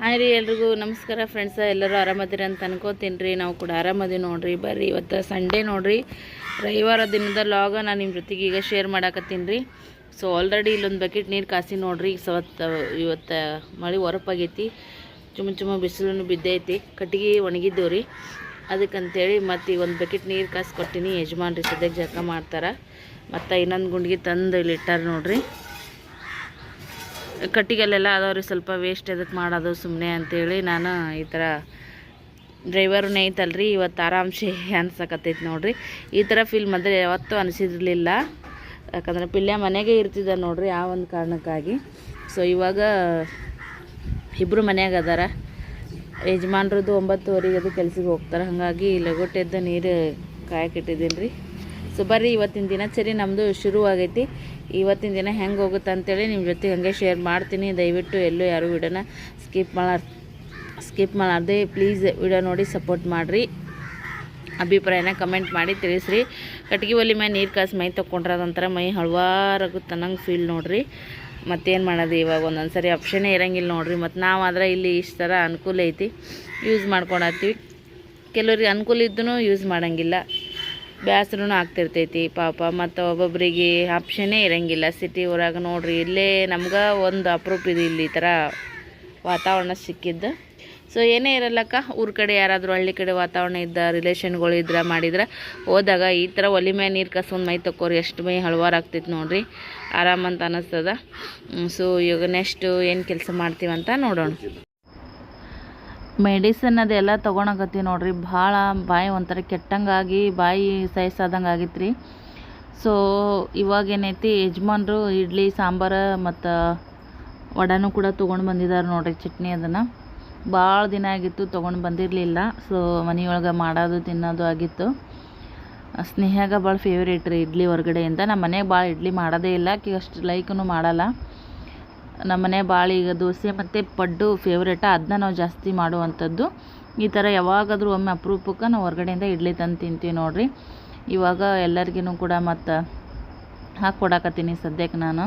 Hi ರೀ ಎಲ್ರಿಗೂ ನಮಸ್ಕಾರ ಫ್ರೆಂಡ್ಸ ಎಲ್ಲರೂ ಆರಾಮದಿರಿ ಅಂತ ಅನ್ಕೋತೀನಿ ರೀ. ನಾವು ಕೂಡ ಆರಾಮದೀವಿ ನೋಡ್ರಿ. ಬರ್ರಿ, ಇವತ್ತು ಸಂಡೇ ನೋಡ್ರಿ. ರವಿವಾರ ದಿನದ ಲಾಗ ನಾನು ನಿಮ್ಮ ಜೊತೆಗೆ ಈಗ ಶೇರ್ ಮಾಡಾಕತ್ತೀನಿ ರೀ. ಸೊ ಆಲ್ರೆಡಿ ಇಲ್ಲೊಂದು ಬಕೆಟ್ ನೀರು ಕಾಸಿ ನೋಡ್ರಿ. ಸವತ್ತು ಇವತ್ತು ಮಳೆ ಹೊರಪಾಗೈತಿ ಚುಮ್ಮ ಚುಮ್ಮ ಬಿಸಿಲು ಬಿದ್ದೈತಿ. ಕಟ್ಟಿಗೆ ಒಣಗಿದ್ದವು ರೀ. ಅದಕ್ಕಂತೇಳಿ ಮತ್ತು ಈಗ ಒಂದು ಬಕೆಟ್ ನೀರು ಕಾಸು ಕೊಟ್ಟಿನಿ ಯಜಮಾನ್ರಿ ಸದ್ಯಕ್ಕೆ ಜಳಕ ಮಾಡ್ತಾರೆ. ಮತ್ತು ಇನ್ನೊಂದು ಗುಂಡಿಗೆ ತಂದು ಇಲ್ಲಿ ನೋಡ್ರಿ. ಕಟ್ಟಿಗೆಲ್ಲೆಲ್ಲ ಅದಾವ್ರಿ ಸ್ವಲ್ಪ ವೇಸ್ಟ್ ಎದಕ್ಕೆ ಮಾಡೋದು ಸುಮ್ಮನೆ ಅಂತೇಳಿ ನಾನು ಈ ಥರ ಡ್ರೈವರ್ನೇ ಐತಲ್ರಿ, ಇವತ್ತು ಆರಾಮ್ಸೆ ಅನ್ಸಕತ್ತೈತಿ ನೋಡ್ರಿ. ಈ ಥರ ಫಿಲ್ಮ್ ಅಂದರೆ ಯಾವತ್ತೂ ಅನಿಸಿರ್ಲಿಲ್ಲ. ಯಾಕಂದ್ರೆ ಪಿಲ್ಯ ಮನೆಗೆ ಇರ್ತಿದ್ದ ನೋಡ್ರಿ ಆ ಒಂದು ಕಾರಣಕ್ಕಾಗಿ. ಸೊ ಇವಾಗ ಇಬ್ಬರು ಮನ್ಯಾಗ ಅದಾರ. ಯಜಮಾನ್ರದ್ದು ಒಂಬತ್ತುವರೆಗೆ ಅದು ಕೆಲ್ಸಕ್ಕೆ ಹೋಗ್ತಾರೆ. ಹಾಗಾಗಿ ಲಗೋಟೆದ್ದು ನೀರು ಕಾಯಕ್ಕಿಟ್ಟಿದ್ದೀನಿ ರೀ ಸೊ ಬರ್ರಿ, ಇವತ್ತಿನ ದಿನಚರಿ ನಮ್ಮದು ಶುರುವಾಗೈತಿ. ಇವತ್ತಿನ ದಿನ ಹೆಂಗೆ ಹೋಗುತ್ತೆ ಅಂತೇಳಿ ನಿಮ್ಮ ಜೊತೆ ಹಾಗೆ ಶೇರ್ ಮಾಡ್ತೀನಿ. ದಯವಿಟ್ಟು ಎಲ್ಲೂ ಯಾರು ವಿಡಿಯೋನ ಸ್ಕಿಪ್ ಮಾಡ ಸ್ಕಿಪ್ ಮಾಡಾರ್ದೆ. ಪ್ಲೀಸ್ ವಿಡಿಯೋ ನೋಡಿ ಸಪೋರ್ಟ್ ಮಾಡಿರಿ. ಅಭಿಪ್ರಾಯನ ಕಮೆಂಟ್ ಮಾಡಿ ತಿಳಿಸ್ರಿ. ಕಟ್ಗೆ ಒಲಿ ಮೇಲೆ ನೀರು ಕಾಸು ಮೈ ತೊಗೊಂಡ್ರೆ ಅದೊಂಥರ ಮೈ ಹಳವಾರಾಗುತ್ತೆ ಅನ್ನಂಗೆ ಫೀಲ್ ನೋಡ್ರಿ. ಮತ್ತೇನು ಮಾಡೋದು ಇವಾಗ? ಒಂದೊಂದು ಸರಿ ಆಪ್ಷನೇ ಇರೋಂಗಿಲ್ಲ ನೋಡಿರಿ. ಮತ್ತು ನಾವಾದ್ರೆ ಇಲ್ಲಿ ಇಷ್ಟು ಥರ ಅನುಕೂಲ ಐತಿ. ಯೂಸ್ ಮಾಡ್ಕೊಳತ್ತೀವಿ ಕೆಲವ್ರಿಗೆ ಅನುಕೂಲ ಇದ್ದೂ ಯೂಸ್ ಮಾಡೋಂಗಿಲ್ಲ. ಬೇಸರೂ ಆಗ್ತಿರ್ತೈತಿ, ಪಾಪ. ಮತ್ತು ಒಬ್ಬೊಬ್ಬರಿಗೆ ಆಪ್ಷನ್ನೇ ಇರಂಗಿಲ್ಲ. ಸಿಟಿ ಊರಾಗ ನೋಡ್ರಿ, ಇಲ್ಲೇ ನಮ್ಗೆ ಒಂದು ಅಪ್ರೂಪ್ ಇದೆ ಇಲ್ಲಿ ಈ ಥರ ವಾತಾವರಣ ಸಿಕ್ಕಿದ್ದು. ಸೊ ಏನೇ ಇರಲ್ಲಕ್ಕ, ಊರ ಕಡೆ ಯಾರಾದರೂ ಹಳ್ಳಿ ಕಡೆ ವಾತಾವರಣ ಇದ್ದ ರಿಲೇಷನ್ಗಳು ಇದ್ರೆ ಮಾಡಿದ್ರೆ, ಹೋದಾಗ ಈ ಥರ ಒಲಿ ಮೇಲೆ ನೀರು ಕಸ್ಕೊಂಡು ಮೈ ತಕ್ಕೋರಿ, ಎಷ್ಟು ಮೈ ಹಳವಾರಾಗ್ತೈತೆ ನೋಡ್ರಿ. ಆರಾಮಂತ ಅನ್ನಿಸ್ತದ ಸೊ ಇವಾಗ ನೆಕ್ಸ್ಟು ಏನು ಕೆಲಸ ಮಾಡ್ತೀವಂತ ನೋಡೋಣ. ಮೆಡಿಸನ್ ಅದೆಲ್ಲ ತೊಗೊಳಕತ್ತೀವಿ ನೋಡಿರಿ. ಭಾಳ ಬಾಯಿ ಒಂಥರ ಕೆಟ್ಟಂಗಾಗಿ, ಬಾಯಿ ಸೈಸಾದಂಗೆ ಆಗಿತ್ತು ರೀ ಸೊ ಇವಾಗ ಏನೈತಿ, ಯಜಮಾನ್ರು ಇಡ್ಲಿ, ಸಾಂಬಾರು ಮತ್ತು ವಡೆನೂ ಕೂಡ ತೊಗೊಂಡು ಬಂದಿದ್ದಾರೆ ನೋಡಿರಿ ಚಟ್ನಿ ಅದನ್ನು. ಭಾಳ ದಿನ ಆಗಿತ್ತು ತೊಗೊಂಡು ಬಂದಿರಲಿಲ್ಲ. ಸೊ ಮನೆಯೊಳಗೆ ಮಾಡೋದು, ತಿನ್ನೋದು ಆಗಿತ್ತು. ಸ್ನೇಹಾಗ ಭಾಳ ಫೇವ್ರೇಟ್ ರೀ ಇಡ್ಲಿ ಹೊರಗಡೆಯಿಂದ. ನಮ್ಮ ಮನೆಗೆ ಭಾಳ ಇಡ್ಲಿ ಮಾಡೋದೇ ಇಲ್ಲ. ಅಷ್ಟು ಲೈಕೂ ಮಾಡಲ್ಲ. ನಮ್ಮ ಮನೆ ಭಾಳ ಈಗ ದೋಸೆ ಮತ್ತು ಪಡ್ಡು ಫೇವ್ರೇಟ ಅದನ್ನ ನಾವು ಜಾಸ್ತಿ ಮಾಡುವಂಥದ್ದು. ಈ ಥರ ಯಾವಾಗಾದರೂ ಒಮ್ಮೆ ಅಪರೂಪಕ್ಕೆ ನಾವು ಹೊರಗಡೆಯಿಂದ ಇಡ್ಲಿ ತಂದು ತಿಂತೀವಿ ನೋಡಿರಿ. ಇವಾಗ ಎಲ್ಲರಿಗೂ ಕೂಡ ಮತ್ತು ಹಾಕಿ ಕೊಡಾಕತ್ತೀನಿ ಸದ್ಯಕ್ಕೆ ನಾನು.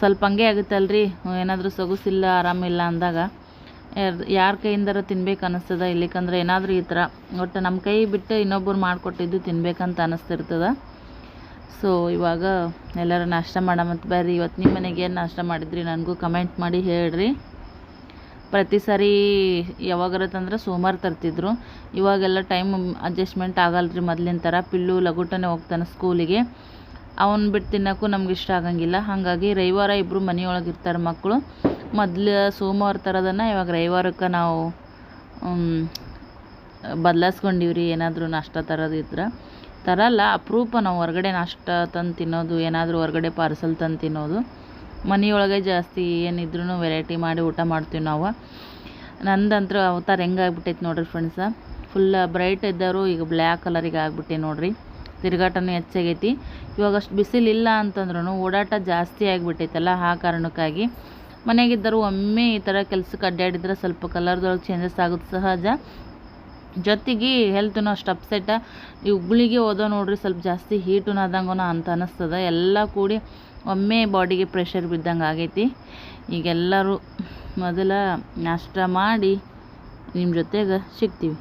ಸ್ವಲ್ಪ ಹಂಗೆ ಆಗುತ್ತಲ್ರಿ, ಏನಾದರೂ ಸೊಗಸಿಲ್ಲ, ಆರಾಮಿಲ್ಲ ಅಂದಾಗ. ಯಾರ ಕೈಯಿಂದಾರ ತಿನ್ಬೇಕು ಅನ್ನಿಸ್ತದ ಇಲ್ಲಿಕಂದ್ರೆ ಏನಾದರೂ ಈ ಥರ. ಒಟ್ಟು ನಮ್ಮ ಕೈ ಬಿಟ್ಟು ಇನ್ನೊಬ್ಬರು ಮಾಡಿಕೊಟ್ಟಿದ್ದು ತಿನ್ಬೇಕಂತ ಅನ್ನಿಸ್ತಿರ್ತದ ಸೊ ಇವಾಗ ಎಲ್ಲರೂ ನಾಷ್ಟ ಮಾಡ ಮತ್ತು ಬರ್ರಿ. ಇವತ್ತು ನಿಮ್ಮ ಮನೆಗೆ ಏನು ನಾಷ್ಟ ಮಾಡಿದ್ರಿ? ನನಗೂ ಕಮೆಂಟ್ ಮಾಡಿ ಹೇಳ್ರಿ. ಪ್ರತಿ ಸಾರಿ ಯಾವಾಗಾರ ತಂದ್ರೆ ಸೋಮವಾರ ತರ್ತಿದ್ರು. ಇವಾಗೆಲ್ಲ ಟೈಮ್ ಅಡ್ಜಸ್ಟ್ಮೆಂಟ್ ಆಗಲ್ರಿ ಮೊದ್ಲಿನ ಥರ ಪಿಲ್ಲು ಲಗುಟನೆ ಹೋಗ್ತಾನೆ ಸ್ಕೂಲಿಗೆ ಅವನು ಬಿಟ್ಟು ತಿನ್ನೋಕ್ಕೂ ನಮ್ಗೆ ಇಷ್ಟ ಆಗಂಗಿಲ್ಲ. ಹಾಗಾಗಿ ರವಿವಾರ ಇಬ್ಬರು ಮನೆಯೊಳಗೆ ಇರ್ತಾರೆ ಮಕ್ಕಳು ಮೊದ್ಲು ಸೋಮವಾರ ಥರದನ್ನು ಇವಾಗ ರವಿವಾರಕ್ಕೆ ನಾವು ಬದಲಾಯಿಸ್ಕೊಂಡಿವ್ರಿ ರೀ ಏನಾದರೂ ನಾಷ್ಟ ತರೋದಿದ್ರೆ. ತರಲ್ಲ, ಅಪರೂಪ ನಾವು ಹೊರಗಡೆ ನಾಷ್ಟ ತಂದು ತಿನ್ನೋದು, ಏನಾದರೂ ಹೊರಗಡೆ ಪಾರ್ಸಲ್ ತಂದು ತಿನ್ನೋದು. ಮನೆಯೊಳಗೆ ಜಾಸ್ತಿ ಏನಿದ್ರೂ ವೆರೈಟಿ ಮಾಡಿ ಊಟ ಮಾಡ್ತೀವಿ ನಾವು. ನಂದಂತೂ ಅವತಾರ ಹೆಂಗಾಗ್ಬಿಟ್ಟೈತೆ ನೋಡ್ರಿ ಫ್ರೆಂಡ್ಸ ಫುಲ್ ಬ್ರೈಟ್ ಇದ್ದವರು ಈಗ ಬ್ಲ್ಯಾಕ್ ಕಲರಿಗೆ ಆಗ್ಬಿಟ್ಟೆ ನೋಡ್ರಿ. ತಿರುಗಾಟನೂ ಹೆಚ್ಚಾಗೈತಿ. ಇವಾಗ ಅಷ್ಟು ಬಿಸಿಲಿಲ್ಲ ಅಂತಂದ್ರೂ ಓಡಾಟ ಜಾಸ್ತಿ ಆಗಿಬಿಟ್ಟೈತಲ್ಲ, ಆ ಕಾರಣಕ್ಕಾಗಿ. ಮನೆಗಿದ್ದರು ಒಮ್ಮೆ ಈ ಥರ ಕೆಲ್ಸಕ್ಕೆ ಅಡ್ಡಾಡಿದ್ರೆ ಸ್ವಲ್ಪ ಕಲರ್ದೊಳಗೆ ಚೇಂಜಸ್ ಆಗೋದು ಸಹಜ. ಜೊತೆಗೆ ಹೆಲ್ತ್ನು ಅಷ್ಟು ಅಪ್ಸೆಟ್ಟ ಈ ಉಗುಳಿಗೆ ಓದೋ ನೋಡ್ರಿ ಸ್ವಲ್ಪ ಜಾಸ್ತಿ ಹೀಟು ಆದಂಗನ ಅಂತ ಅನ್ನಿಸ್ತದ ಎಲ್ಲ ಕೂಡಿ ಒಮ್ಮೆ ಬಾಡಿಗೆ ಪ್ರೆಷರ್ ಬಿದ್ದಂಗೆ ಆಗೈತಿ. ಈಗೆಲ್ಲರೂ ಮೊದಲ ನಾಷ್ಟ ಮಾಡಿ ನಿಮ್ಮ ಜೊತೆಗೆ ಸಿಗ್ತೀವಿ.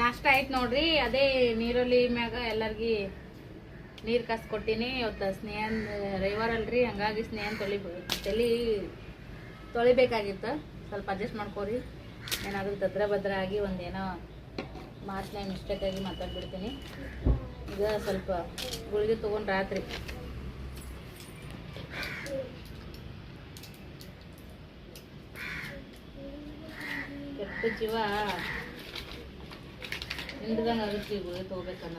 ನಾಷ್ಟ ಆಯ್ತು ನೋಡ್ರಿ. ಅದೇ ನೀರಲ್ಲಿ ಮ್ಯಾಗ ಎಲ್ಲರಿಗೆ ನೀರು ಕಾಸು ಕೊಟ್ಟಿನಿ ಇವತ್ತು ಸ್ನೇಹನ್, ರವಿವಾರ ಅಲ್ರಿ. ಹಂಗಾಗಿ ಸ್ನೇಹನ್ ತೊಳಿ ತಲೆ ತೊಳಿಬೇಕಾಗಿತ್ತು. ಸ್ವಲ್ಪ ಅಡ್ಜಸ್ಟ್ ಮಾಡ್ಕೊರಿ. ಏನಾದರೂ ತದ್ರ ಭದ್ರ ಆಗಿ ಒಂದೇನೋ ಮಾತನ್ನ ಮಿಸ್ಟೇಕಾಗಿ ಮಾತಾಡ್ಬಿಡ್ತೀನಿ. ಈಗ ಸ್ವಲ್ಪ ಗುಳಿಗೆ ತೊಗೊಂಡು ರಾತ್ರಿ. ಕೆಟ್ಟ ಜೀವ. ಈ ಗುಳಿಗೆ ತೊಗೋಬೇಕನ್ನ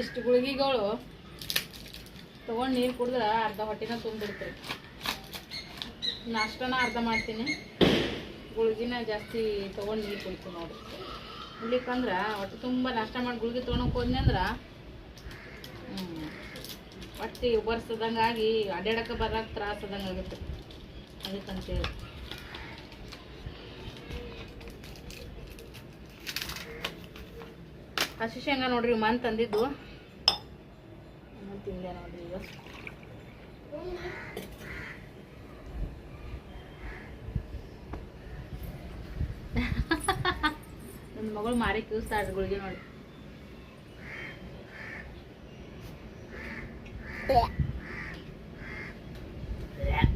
ಇಷ್ಟು ಗುಳಿಗೆಗಳು ತೊಗೊಂಡು ನೀರು ಕುಡಿದ್ರೆ ಅರ್ಧ ಹೊಟ್ಟೆನ ತುಂಬಿಡ್ತೀರಿ. ನಾಷ್ಟನ ಅರ್ಧ ಮಾಡ್ತೀನಿ. ಗುಳಿಗಿನ ಜಾಸ್ತಿ ತೊಗೊಂಡು ನೀರು ಕುಡಿತೀವಿ ನೋಡಿ ಇಲ್ಲಿಕಂದ್ರೆ ಹೊಟ್ಟೆ ತುಂಬ ನಾಷ್ಟ ಮಾಡಿ ಗುಳಿಗೆ ತೊಗೊಳಕ್ಕೆ ಹೋದ್ನಿ ಅಂದ್ರೆ ಹೊಟ್ಟೆ ಉಬರ್ಸದಂಗೆ ಆಗಿ ಅಡ್ಡಾಡಕ್ಕೆ ಬರೋಕೆ ತ್ರಾಸದಂಗೆ ಆಗುತ್ತೆ ಅದಕ್ಕಂತೇಳಿ. ಹಸಿ ಶೇಂಗಾ ನೋಡ್ರಿ ಮನ್ ತಂದಿದ್ದು. ತಿಂದೆ ನೋಡ್ರಿ ಈಗ. ನನ್ನ ಮಗಳು ಮಾರಿ ಕ್ಯೂಸ್ತಾಡ್ರಿ ಗುಳಿಗೆ ನೋಡಿ.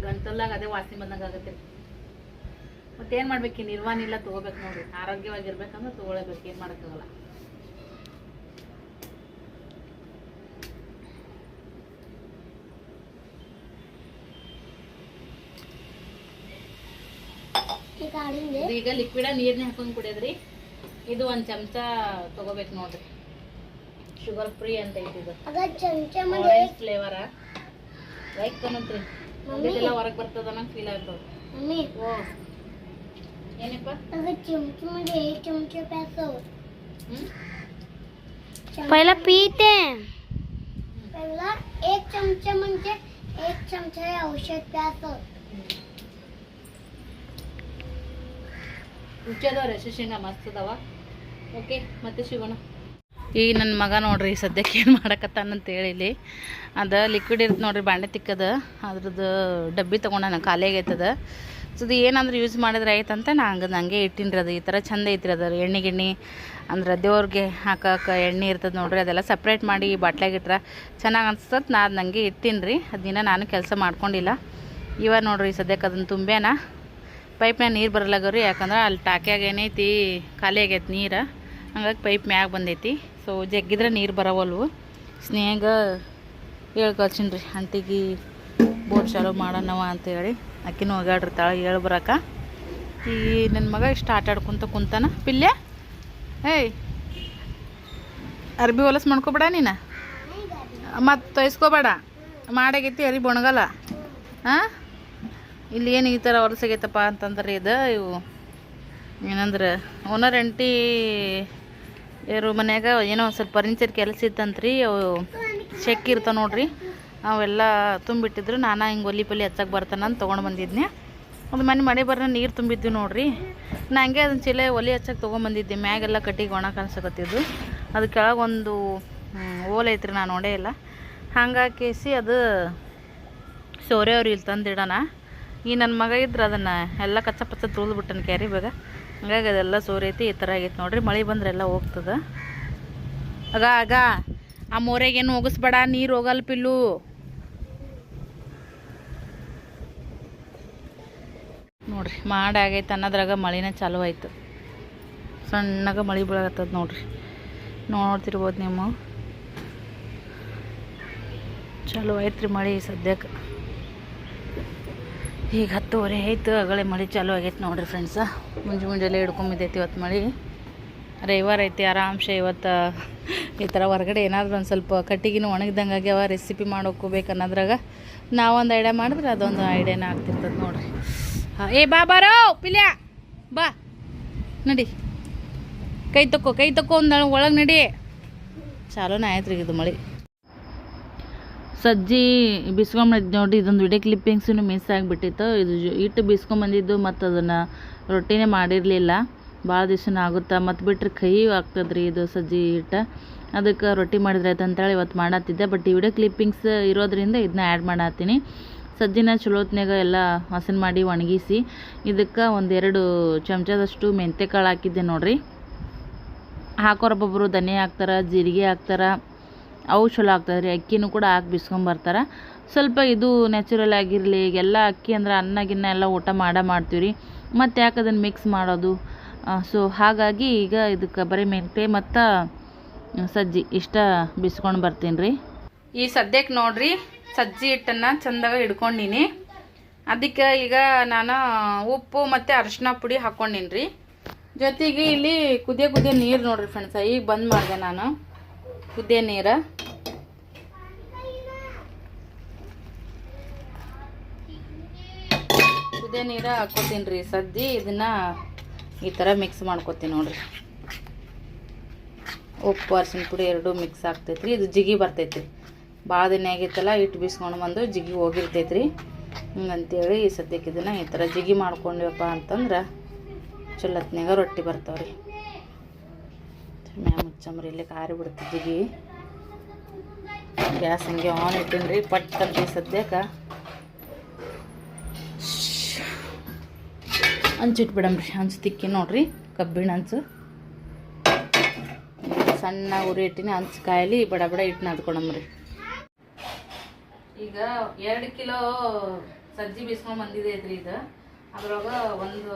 ಗಂಟಲ್ದಾಗ ಅದೇ ವಾಸಿ ಬಂದಂಗೆ ಆಗತ್ತೆ. ಮತ್ತೇನು ಮಾಡ್ಬೇಕು ನಿರ್ವಾಣ ಇಲ್ಲ, ತಗೋಬೇಕು ನೋಡ್ರಿ. ಆರೋಗ್ಯವಾಗಿರ್ಬೇಕಂದ್ರೆ ತಗೊಳ್ಬೇಕು, ಏನು ಮಾಡೋಕ್ಕಾಗಲ್ಲ. ಇದು ಈಗ ಲಿಕ್ವಿಡ ನೀರ್ನ ಹಾಕೊಂಡು ಕುಡಿಯೋದ್ರಿ ಇದು ಒಂದು ಚಮಚ ತಗೋಬೇಕು ನೋಡ್ರಿ ಶುಗರ್ ಫ್ರೀ ಅಂತ ಐತಿ ಇದು ಆರೆಂಜ್ ಫ್ಲೇವರ ಲೈಕ್ ಅನ್ನತ್ರಿ ಇದೆಲ್ಲ ಹೊರಗೆ ಬರ್ತದ ನಂಗೆ ಫೀಲ್ ಆಗ್ತದ ಓ ಏನಪ್ಪ ಹ್ಮ್ पहिला पीते पहिला एक चमचा म्हणजे एक चमचा हे औषध प्यायचं ರುಚಿಯದವ್ರೆ ಶೇಂಗಾ ಮಸ್ತ್ ಓಕೆ ಮತ್ತೆ ಶಿವಣ ಈಗ ನನ್ನ ಮಗ ನೋಡ್ರಿ ಸದ್ಯಕ್ಕೆ ಏನು ಮಾಡಕತ್ತಾನಂತ ಹೇಳಿ ಅದು ಲಿಕ್ವಿಡ್ ಇರುತ್ತೆ ನೋಡ್ರಿ, ಬಾಂಡೆ ತಿಕ್ಕದ. ಅದ್ರದ್ದು ಡಬ್ಬಿ ತೊಗೊಂಡಾನ ಖಾಲಿಯಾಗೈತದ ಸೊ ಅದು. ಏನಂದ್ರೆ ಯೂಸ್ ಮಾಡಿದ್ರೆ ಆಯ್ತಂತ ನಾ ಹಂಗೆ ನಂಗೆ ಇಟ್ಟಿನ್ರಿ ಅದು. ಈ ಥರ ಚಂದ ಐತ್ರಿ ಅದು. ಎಣ್ಣೆ ಗಿಣ್ಣೆ, ಅಂದ್ರೆ ದೇವ್ರಿಗೆ ಹಾಕಕ್ಕೆ ಎಣ್ಣೆ ಇರ್ತದೆ ನೋಡ್ರಿ, ಅದೆಲ್ಲ ಸಪ್ರೇಟ್ ಮಾಡಿ ಬಾಟ್ಲಾಗ ಇಟ್ರೆ ಚೆನ್ನಾಗಿ ಅನ್ಸ್ತದೆ ನಾ ಅದು ನನಗೆ ಇಟ್ಟಿನ್ರಿ. ಅದನ್ನ ನಾನು ಕೆಲಸ ಮಾಡ್ಕೊಂಡಿಲ್ಲ. ಇವಾಗ ನೋಡ್ರಿ ಸದ್ಯಕ್ಕೆ ಅದನ್ನು ತುಂಬ್ಯಾನ. ಪೈಪ್ನಾಗ ನೀರು ಬರಲಾಗವ್ರಿ ಯಾಕಂದ್ರೆ ಅಲ್ಲಿ ಟಾಕ್ಯಾಗ ಏನೈತಿ, ಖಾಲಿ ಆಗೈತಿ ನೀರು. ಹಂಗಾಗಿ ಪೈಪ್ ಮ್ಯಾಗ ಬಂದೈತಿ. ಸೊ ಜಗ್ಗಿದ್ರೆ ನೀರು ಬರವಲ್ವು. ಸ್ನೇಹ ಹೇಳ್ಕೊಳ್ತೀನಿ ರೀ, ಅಂಟಿಗೆ ಬೋಟ್ ಚಾಲು ಮಾಡೋಣವ ಅಂತೇಳಿ ಅಕ್ಕಿನ ಹೋಗ್ಯಾಡಿರ್ತಾಳೆ ಹೇಳಿ ಬರಕ. ಈ ನನ್ನ ಮಗ ಇಷ್ಟು ಆಟ ಆಡ್ಕೊಂತ ಕುಂತಾನ? ಪಿಲ್ಯ? ಏಯ್, ಅರ್ಬಿ ಹೊಲಸು ಮಾಡ್ಕೊಬೇಡ ನೀನು? ಮತ್ತು ತೊಯ್ಸ್ಕೊಬೇಡ. ಮಾಡಾಗೈತಿ ಅರಿ ಬೊಣಗಲ್ಲ ಹಾಂ ಇಲ್ಲಿ ಏನು ಈ ಥರ ಹೊಲಸಾಗೈತಪ್ಪ ಅಂತಂದ್ರೆ ಇದು ಇವು ಏನಂದ್ರೆ ಓನರ್ ಎಂಟಿ ಇವರು ಮನ್ಯಾಗ ಏನೋ ಸ್ವಲ್ಪ ಫರ್ನಿಚರ್ ಕೆಲಸ ಇತ್ತಂತ್ರಿ, ಅವು ಚೆಕ್ ಇರ್ತ ನೋಡ್ರಿ. ಅವೆಲ್ಲ ತುಂಬಿಟ್ಟಿದ್ರು. ನಾನು ಹಿಂಗೆ ಒಲಿ ಪಲ್ಲಿ ಹಚ್ಚಕ್ಕೆ ಬರ್ತಾನಂತ ತೊಗೊಂಡು ಬಂದಿದ್ನೆ. ಒಂದು ಮನೆ ಮಳೆ ಬರೋ ನೀರು ತುಂಬಿದ್ವಿ ನೋಡ್ರಿ. ನಾ ಹಂಗೆ ಅದನ್ನ ಚೀಲ ಒಲಿ ಹಚ್ಚಕ್ಕೆ ತೊಗೊಂಬಂದಿದ್ದೆ ಮ್ಯಾಗೆಲ್ಲ ಕಟ್ಟಿಗೆ ಒಣ ಕಾಣಿಸಕತ್ತಿದ್ದು ಅದು ಕೆಳಗೊಂದು ಓಲ್ ಐತ್ರಿ ನಾನು ನೋಡೇ ಇಲ್ಲ. ಹಂಗಾಕೇಸಿ ಅದು ಸೋರೆ ಅವ್ರು ಇಲ್ಲಿ ತಂದಿಡೋಣ. ಈ ನನ್ನ ಮಗ ಇದ್ರೆ ಅದನ್ನು ಎಲ್ಲ ಕಚ್ಚ ಪಚ್ಚ ತುಳಿದ್ಬಿಟ್ಟನ ಕ್ಯಾರಿ ಬೇಗ ಹಂಗಾಗಿ ಅದೆಲ್ಲ ಸೋರೈತಿ, ಈ ಥರ ಆಗೈತೆ ನೋಡ್ರಿ. ಮಳೆ ಬಂದ್ರೆ ಎಲ್ಲ ಹೋಗ್ತದೆ. ಆಗ ಆಗ ಆ ಮೋರೆಗೇನು ಹೋಗಿಸ್ಬೇಡ, ನೀರು ಹೋಗಲ್ಲ ಪಿಲ್ಲು ನೋಡ್ರಿ, ಮಾಡ ಆಗೈತೆ ಅನ್ನೋದ್ರಾಗ ಮಳಿನ ಚಾಲು ಆಯ್ತು. ಸಣ್ಣಗೆ ಮಳೆ ಬೀಳತ್ತದ ನೋಡ್ರಿ. ನೋಡ್ತಿರ್ಬೋದು ನೀವು. ಚಲೋ ಐತ್ರಿ ಮಳೆ ಸದ್ಯಕ್ಕೆ ಈಗ ಹತ್ತುವರೆ ಆಯ್ತು ಅಗಳೇ ಮಳೆ ಚಾಲು ಆಗೈತೆ ನೋಡ್ರಿ ಫ್ರೆಂಡ್ಸ ಮುಂಜೆ ಮುಂಜಾನೆ ಹಿಡ್ಕೊಂಬಿದ್ದೈತಿ ಇವತ್ತು ಮಳೆ. ರವಿವಾರ ಐತಿ, ಆರಾಮ್ಸೆ ಇವತ್ತು ಈ ಥರ ಹೊರಗಡೆ ಏನಾದರೂ ಒಂದು ಸ್ವಲ್ಪ ಕಟ್ಟಿಗಿನ ಒಣಗಿದಂಗೆ ಆಗ್ಯಾವ ರೆಸಿಪಿ ಮಾಡೋಕೋಬೇಕು ಅನ್ನೋದ್ರಾಗ ನಾವೊಂದು ಐಡಿಯಾ ಮಾಡಿದ್ರೆ ಅದೊಂದು ಐಡಿಯಾನ ಆಗ್ತಿರ್ತದೆ ನೋಡ್ರಿ. ಹಾಂ ಏ, ಬಾ, ಬಾರೋ, ಪಿಲ್ಯ, ಬಾ. ನಡಿ. ಕೈ ತಕ್ಕೋ ಕೈ ತಕ್ಕೋ ಒಂದು ಒಳಗೆ ನಡಿ. ಚಾಲೂನೇ ಆಯ್ತು ರೀ ಇದು ಮಳೆ. ಸಜ್ಜಿ ಬಿಸ್ಕೊಂಬಂದಿದ್ದು ನೋಡಿ, ಇದೊಂದು ವಿಡಿಯೋ ಕ್ಲಿಪ್ಪಿಂಗ್ಸೂ ಮಿಸ್ ಆಗಿಬಿಟ್ಟಿತ್ತು. ಇದು ಹಿಟ್ಟು ಬಿಸ್ಕೊಂಬಂದಿದ್ದು ಮತ್ತು ಅದನ್ನು ರೊಟ್ಟಿನೇ ಮಾಡಿರಲಿಲ್ಲ. ಭಾಳ ದಿವ್ಸನೂ ಆಗುತ್ತೆ? ಮತ್ತು ಬಿಟ್ಟರೆ ಕೈ ಆಗ್ತದ್ರಿ ಇದು ಸಜ್ಜಿ ಹಿಟ್ಟು. ಅದಕ್ಕೆ ರೊಟ್ಟಿ ಮಾಡಿದ್ರೆ ಆಯ್ತು ಅಂತೇಳಿ ಇವತ್ತು ಮಾಡತ್ತಿದ್ದೆ. ಬಟ್ ಈ ವಿಡಿಯೋ ಕ್ಲಿಪ್ಪಿಂಗ್ಸ್ ಇರೋದ್ರಿಂದ ಇದನ್ನ ಆ್ಯಡ್ ಮಾಡತ್ತೀನಿ. ಸಜ್ಜಿನ ಚಲೋತ್ನಾಗ ಎಲ್ಲ ಹಸನ್ ಮಾಡಿ ಒಣಗಿಸಿ, ಇದಕ್ಕೆ ಒಂದೆರಡು ಚಮಚದಷ್ಟು ಮೆಂತ್ಯಕಾಳು ಹಾಕಿದ್ದೆ ನೋಡಿರಿ. ಹಾಕೋರೊಬ್ಬೊಬ್ಬರು ಧನಿಯಾ ಹಾಕ್ತಾರೆ, ಜೀರಿಗೆ ಹಾಕ್ತಾರೆ. ಅವು ಚಲೋ ಆಗ್ತದೆ ರೀ ಅಕ್ಕಿನೂ ಕೂಡ ಹಾಕಿ ಬಿಸ್ಕೊಂಬರ್ತಾರೆ ಸ್ವಲ್ಪ ಇದು ನ್ಯಾಚುರಲ್ ಆಗಿರಲಿ, ಈಗೆಲ್ಲ ಅಕ್ಕಿ ಅಂದ್ರೆ ಅನ್ನ ಗಿನ್ನ ಎಲ್ಲ ಊಟ ಮಾಡ ಮಾಡ್ತೀವಿ ರೀ ಮತ್ತು ಯಾಕೆ ಅದನ್ನು ಮಿಕ್ಸ್ ಮಾಡೋದು? ಸೊ ಹಾಗಾಗಿ ಈಗ ಇದಕ್ಕೆ ಬರೀ ಮೆಂತೆ ಮತ್ತು ಸಜ್ಜಿ ಇಷ್ಟ ಬಿಸ್ಕೊಂಡು ಬರ್ತೀನಿ ರೀ ಈ ಸದ್ಯಕ್ಕೆ ನೋಡ್ರಿ, ಸಜ್ಜಿ ಹಿಟ್ಟನ್ನು ಚಂದಾಗ ಹಿಡ್ಕೊಂಡಿನಿ. ಅದಕ್ಕೆ ಈಗ ನಾನು ಉಪ್ಪು ಮತ್ತು ಅರಿಶಿನ ಪುಡಿ ಹಾಕ್ಕೊಂಡಿನಿ ರೀ ಜೊತೆಗೆ ಇಲ್ಲಿ ಕುದಿಯೋ ಕುದಿಯೋ ನೀರು ನೋಡ್ರಿ ಫ್ರೆಂಡ್ಸ ಈಗ ಬಂದ್ ಮಾಡಿದೆ ನಾನು. ಕುದಿಯೋ ನೀರ ಕುದಿಯ ನೀರ ಹಾಕೋತೀನಿ ರೀ ಸದ್ದಿ, ಇದನ್ನ ಈ ಥರ ಮಿಕ್ಸ್ ಮಾಡ್ಕೋತೀನಿ ನೋಡ್ರಿ. ಉಪ್ಪು ಅರ್ಶಿನ ಪುಡಿ ಎರಡೂ ಮಿಕ್ಸ್ ಆಗ್ತೈತ್ರಿ. ಇದು ಜಿಗಿ ಬರ್ತೈತಿ ಭಾಳ ದಿನ ಆಗಿತ್ತಲ್ಲ, ಹಿಟ್ಟು ಬಿಸ್ಕೊಂಡು ಬಂದು ಜಿಗಿ ಹೋಗಿರ್ತೈತ್ರಿ. ಹಂಗಂತೇಳಿ ಸದ್ಯಕ್ಕೆ ಇದನ್ನು ಈ ಥರ ಜಿಗಿ ಮಾಡ್ಕೊಂಡಿವಪ್ಪ ಅಂತಂದ್ರೆ ಚಲೋತ್ನಾಗ ರೊಟ್ಟಿ ಬರ್ತಾವ್ರಿ. ಮ್ಯಾ ಮುಚ್ಚಂಬ್ರಿ ಇಲ್ಲಿ ಕಾರಿ ಬಿಡ್ತಿದ್ದೀವಿ. ಗ್ಯಾಸ್ ಹಂಗೆ ಆನ್ ಇಟ್ಟೀನಿ ರೀ ಪಟ್ ಅಂತ ಸದ್ಯಕ್ಕೆ. ಹಂಚಿಟ್ಬಿಡಮ್ರಿ ಹಂಚು ತಿಕ್ಕಿ ನೋಡ್ರಿ, ಕಬ್ಬಿಣ ಹಂಚು ಸಣ್ಣ ಉರಿ ಇಟ್ಟಿನಿ ಹಂಚು ಕಾಯಲಿ ಬಡ ಬಡ ಇಟ್ಟು ನಾದ್ಕೊಳಮ್ರಿ ಈಗ ಎರಡು ಕಿಲೋ ಸಜ್ಜಿ ಬೀಸ್ಕೊಂಡ್ ಬಂದಿದೆ ಐತ್ರಿ ಇದು. ಅದ್ರೊಳಗೆ ಒಂದು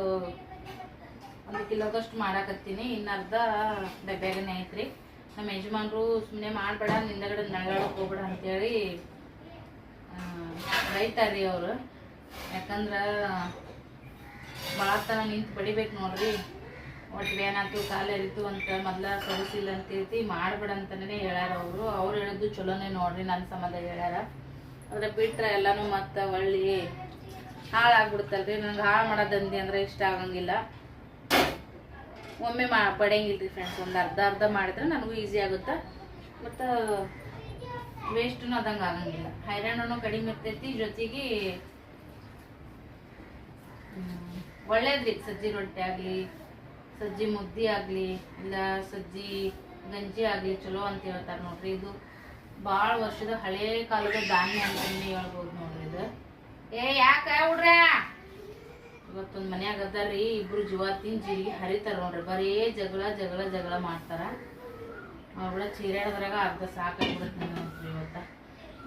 ಒಂದು ಕಿಲೋದಷ್ಟು ಮಾಡಾಕತ್ತೀನಿ. ಇನ್ನು ಅರ್ಧ ಐತ್ರಿ. ನಮ್ಮ ಯಜಮಾನ್ರು ಸುಮ್ಮನೆ ಮಾಡಬೇಡ, ನಿಂದಗಡೆ ನಳಗಾಡಕ್ಕೆ ಹೋಗ್ಬೇಡ ಅಂತೇಳಿ ರೈತಾರ್ರಿ ಅವರು. ಯಾಕಂದ್ರೆ ಭಾಳ ತನ ನಿಂತು ಬಡಿಬೇಕು ನೋಡ್ರಿ. ಒಟ್ಟು ಏನಾಯ್ತು ಕಾಲು ಎರಿತು ಅಂತ ಮೊದ್ಲ ಸರಿಸಿಲ್ಲ ಅಂತ ಹೇಳ್ತಿ ಮಾಡ್ಬೇಡ ಅಂತನೇ ಹೇಳ್ಯಾರ ಅವರು. ಅವ್ರು ಹೇಳಿದ್ದು ಚಲೋನೇ ನೋಡ್ರಿ ನನ್ನ ಸಂಬಂಧ ಹೇಳ್ಯಾರ. ಅದ್ರ ಬಿಟ್ರೆ ಎಲ್ಲನೂ ಮತ್ತೆ ಹೊಳ್ಳಿ ಹಾಳಾಗ್ಬಿಡ್ತಲ್ರಿ. ನಂಗೆ ಹಾಳು ಮಾಡೋದಂದಿ ಅಂದ್ರೆ ಇಷ್ಟ ಆಗಂಗಿಲ್ಲ. ಒಮ್ಮೆ ಮಾ ಪಡೆಯಂಗಿಲ್ಲ ರೀ ಫ್ರೆಂಡ್ಸ್ ಒಂದು ಅರ್ಧ ಅರ್ಧ ಮಾಡಿದ್ರೆ ನನಗೂ ಈಸಿ ಆಗುತ್ತೆ? ಮತ್ತು ವೇಸ್ಟೂ ಅದಂಗೆ ಆಗಂಗಿಲ್ಲ. ಹೈರಾಣನು ಕಡಿಮೆ ಇರ್ತೈತಿ, ಜೊತೆಗೆ ಒಳ್ಳೇದ್ರಿ. ಸಜ್ಜಿ ರೊಟ್ಟಿ ಆಗಲಿ, ಸಜ್ಜಿ ಮುದ್ದೆ ಆಗಲಿ, ಇಲ್ಲ ಸಜ್ಜಿ ಗಂಜಿ ಆಗಲಿ, ಚಲೋ ಅಂತ ಹೇಳ್ತಾರೆ ನೋಡ್ರಿ. ಇದು ಭಾಳ ವರ್ಷದ ಹಳೇ ಕಾಲದ ಧಾನ್ಯ ಅಂತಂದು ಹೇಳ್ಬೋದು ನೋಡ್ರಿ ಇದು. ಏ, ಯಾಕೆ ಹುಡ್ರ ಇವತ್ತೊಂದು ಮನ್ಯಾಗ ಅದಾರಿ ಇಬ್ರು ಜೀವಾತಿನ ಜೀರಿಗೆ ಹರಿತಾರ ನೋಡ್ರಿ, ಬರೀ ಜಗಳ ಜಗಳ ಜಗಳ ಮಾಡ್ತಾರ. ಅವ್ರ ಚೀರಾಡದ್ರಾಗ ಅರ್ಧ ಸಾಕಾಗ್ಬಿಡುತ್ತೆ ನೋಡ್ರಿ ಇವತ್ತು.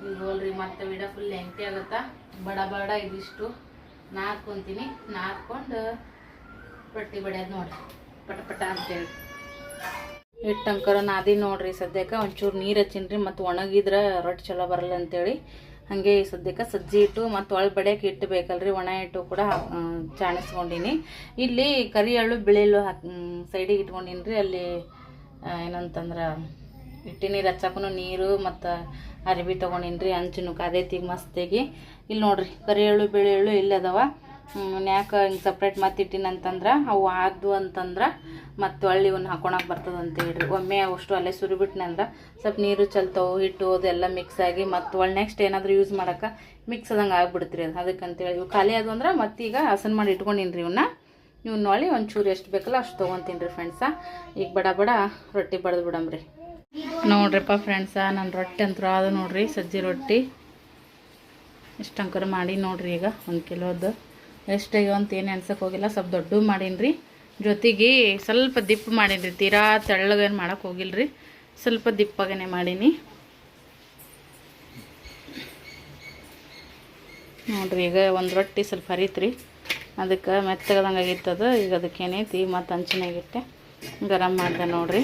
ಈಗ ಹೋಲ್ರಿ, ಮತ್ತೆ ವಿಡ ಫುಲ್ ಲೆಂಟಿ ಆಗತ್ತ? ಬಡ ಬಡ ಇದಿಷ್ಟು. ನಾದ್ಕೊಂತೀನಿ, ನಾದ್ಕೊಂಡು ಪಟ್ಟಿ ಬಡಿಯೋದು ನೋಡ್ರಿ. ಪಟ ಪಟ ಅಂತೇಳಿ. ಹಿಟ್ಟಂಕರ ನಾದಿ ನೋಡ್ರಿ ಸದ್ಯಕ್ಕೆ, ಒಂಚೂರು ನೀರು ಹಚ್ಚಿನ್ರಿ, ಮತ್ತು ಒಣಗಿದ್ರೆ ರೊಟ್ಟಿ ಚಲೋ ಬರಲ್ಲ ಅಂತೇಳಿ ಹಾಗೆ ಸದ್ಯಕ್ಕೆ ಸಜ್ಜಿ ಇಟ್ಟು ಮತ್ತು ಒಳ ಬಡಿಯೋಕೆ ಇಟ್ಟು ಬೇಕಲ್ರಿ, ಒಣ ಹಿಟ್ಟು ಕೂಡ ಚಾಣಿಸ್ಕೊಂಡಿನಿ. ಇಲ್ಲಿ ಕರಿ ಎಳ್ಳು ಬಿಳಿ ಎಳ್ಳು ಹಾಕಿ ಸೈಡಿಗೆ ಇಟ್ಕೊಂಡಿನಿ ರೀ ಅಲ್ಲಿ ಏನಂತಂದ್ರೆ ಹಿಟ್ಟಿ ನೀರು ನೀರು ಮತ್ತು ಅರಿವಿ ತೊಗೊಂಡಿನಿ ರೀ ಹಂಚಿನ ತಿ ಮಸ್ತಿಗೆ. ಇಲ್ಲಿ ನೋಡಿರಿ, ಕರಿ ಎಳ್ಳು, ಬಿಳಿ ಎಳ್ಳು ಇಲ್ಲಿ ನ್ಯಾಕ ಹಿಂಗೆ ಸಪ್ರೇಟ್ ಮತ್ತೆ ಇಟ್ಟಿನಂತಂದ್ರೆ, ಅವು ಆದ್ವು ಅಂತಂದ್ರೆ ಮತ್ತೆ ಹೊಳ್ಳಿ ಇವನ್ನ ಹಾಕೊಳಕ್ಕೆ ಬರ್ತದೆ ಅಂತ ಹೇಳ್ರಿ. ಒಮ್ಮೆ ಅವಷ್ಟು ಅಲ್ಲೇ ಸುರಿಬಿಟ್ನೆ ಅಂದ್ರೆ ಸ್ವಲ್ಪ ನೀರು ಚಲ್ತಾವು, ಹಿಟ್ಟು ಅದೆಲ್ಲ ಮಿಕ್ಸ್ ಆಗಿ ಮತ್ತು ಒಳ್ಳೆ ನೆಕ್ಸ್ಟ್ ಏನಾದರೂ ಯೂಸ್ ಮಾಡೋಕೆ ಮಿಕ್ಸ್ ಆದಂಗೆ ಆಗಿಬಿಡ್ತೀರಿ ಅದು. ಅದಕ್ಕಂತೇಳಿ ಇವು ಖಾಲಿ ಅದು ಅಂದ್ರೆ ಮತ್ತೀಗ ಹಸನ್ ಮಾಡಿ ಇಟ್ಕೊಂಡಿನ್ರಿ ಇವನ್ನ ಇವನ್ನ ಹೊಳ್ಳಿ ಒಂಚೂರು ಎಷ್ಟು ಬೇಕಲ್ಲ ಅಷ್ಟು ತೊಗೊತೀನಿ ರೀ ಫ್ರೆಂಡ್ಸ ಈಗ ಬಡ ಬಡ ರೊಟ್ಟಿ ಬಡ್ದು ಬಿಡಮ್ರಿ. ನೋಡ್ರಿಪ್ಪ ಫ್ರೆಂಡ್ಸ ನನ್ನ ರೊಟ್ಟಿ ಅಂತೂ ಅದು ನೋಡ್ರಿ, ಸಜ್ಜಿ ರೊಟ್ಟಿ. ಇಷ್ಟಂಕರ ಮಾಡಿ ನೋಡ್ರಿ ಈಗ ಒಂದು ಕಿಲೋದು. ಎಷ್ಟಾಗ್ಯಾವ ಅಂತ ಏನು ಅನ್ಸಕ್ಕೆ ಹೋಗಿಲ್ಲ, ಸ್ವಲ್ಪ ದೊಡ್ಡ ಮಾಡೀನಿ ಜೊತೆಗೆ ಸ್ವಲ್ಪ ದಿಪ್ಪು ಮಾಡೀನಿ ರೀ ತೀರಾ ತೆಳ್ಳಗೇನು ಮಾಡೋಕೆ ಹೋಗಿಲ್ಲ ರೀ ಸ್ವಲ್ಪ ದಿಪ್ಪಾಗೇ ಮಾಡೀನಿ. ನೋಡ್ರಿ, ಈಗ ಒಂದು ರೊಟ್ಟಿ ಸ್ವಲ್ಪ ಹರಿತ್ರಿ. ಅದಕ್ಕೆ ಮೆತ್ತಗದಂಗೆ ಆಗಿತ್ತದ ಈಗ ಅದಕ್ಕೆ ಏನೈತಿ ಮತ್ತು ಹಂಚಿನಾಗಿಟ್ಟೆ ಗರಂ ಮಾಡಿದೆ ನೋಡ್ರಿ.